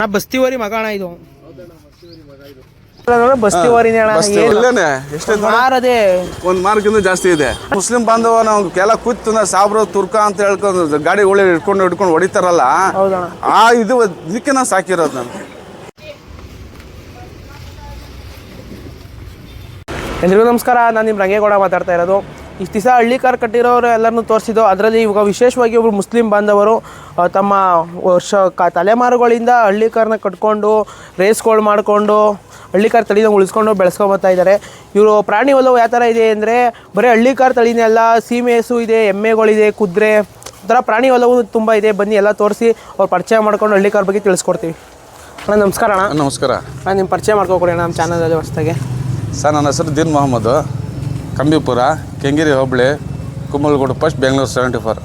ಅಣ್ಣ ಬಸ್ತಿವರಿ ಮಗ ಅಣ್ಣ ಇದು ಮಾರದೆ. ಒಂದ್ ಮಾರ್ಕಿಂದ ಜಾಸ್ತಿ ಇದೆ. ಮುಸ್ಲಿಂ ಬಾಂಧವ ನಾವು ಕೆಲ ಕೂತು ಸಾಬ್ರು ತುರ್ಕ ಅಂತ ಹೇಳ್ಕೊಂಡು ಗಾಡಿ ಒಳ್ಳೆ ಇಟ್ಕೊಂಡು ಇಟ್ಕೊಂಡು ಹೊಡಿತಾರಲ್ಲ ಹೌದಣ್ಣ. ಆ ಇದು ಇದಕ್ಕೆ ನಾನು ಸಾಕಿರೋದು ನಾನು. ಎಲ್ರಿಗೂ ನಮಸ್ಕಾರ ನಾನು ನಿಮ್ಮ ರಂಗೇಗೌಡ ಮಾತಾಡ್ತಾ ಇರೋದು. ಇಷ್ಟು ದಿವಸ ಹಳ್ಳಿ ಕಾರ್ ಕಟ್ಟಿರೋರು ಎಲ್ಲರನ್ನೂ ತೋರಿಸಿದ್ದು. ಅದರಲ್ಲಿ ಇವಾಗ ವಿಶೇಷವಾಗಿ ಒಬ್ಬರು ಮುಸ್ಲಿಂ ಬಾಂಧವರು ತಮ್ಮ ವರ್ಷ ಕ ತಲೆಮಾರುಗಳಿಂದ ಹಳ್ಳಿ ಕಾರನ್ನ ಕಟ್ಕೊಂಡು ರೇಸ್ಗಳು ಮಾಡಿಕೊಂಡು ಹಳ್ಳಿ ಕಾರ್ ತಳಿನ ಉಳಿಸ್ಕೊಂಡು ಬೆಳೆಸ್ಕೊಂಬತ್ತಾ ಇದ್ದಾರೆ ಇವರು ಪ್ರಾಣಿ ಒಲವು ಯಾವ ಥರ ಇದೆ ಅಂದರೆ ಬರೀ ಹಳ್ಳಿ ಕಾರ್ ತಳಿನೇ ಅಲ್ಲ ಸೀಮೆಸು ಇದೆ ಎಮ್ಮೆಗಳಿದೆ ಕುದುರೆ ಥರ ಪ್ರಾಣಿ ಒಲವು ತುಂಬ ಇದೆ. ಬನ್ನಿ ಎಲ್ಲ ತೋರಿಸಿ ಅವ್ರು ಪರಿಚಯ ಮಾಡ್ಕೊಂಡು ಹಳ್ಳಿ ಕಾರ್ ಬಗ್ಗೆ ತಿಳಿಸ್ಕೊಡ್ತೀವಿ. ಅಣ್ಣ ನಮಸ್ಕಾರ ಅಣ್ಣ. ನಮಸ್ಕಾರ. ನಾನು ನಿಮ್ಮ ಪರಿಚಯ ಮಾಡ್ಕೊಕೊಡಿ ಅಣ್ಣ ನಮ್ಮ ಚಾನಲಲ್ಲಿ ಹೊಸ್ದಾಗೆ. ಸರ್ ನನ್ನ ಹೆಸರು ದೀನ್ ಮೊಹಮ್ಮದ್. ಕಂಬಿಪುರ ಕೆಂಗಿರಿ ಹೋಬಳಿ Kummalgodu first Bengaluru seventy four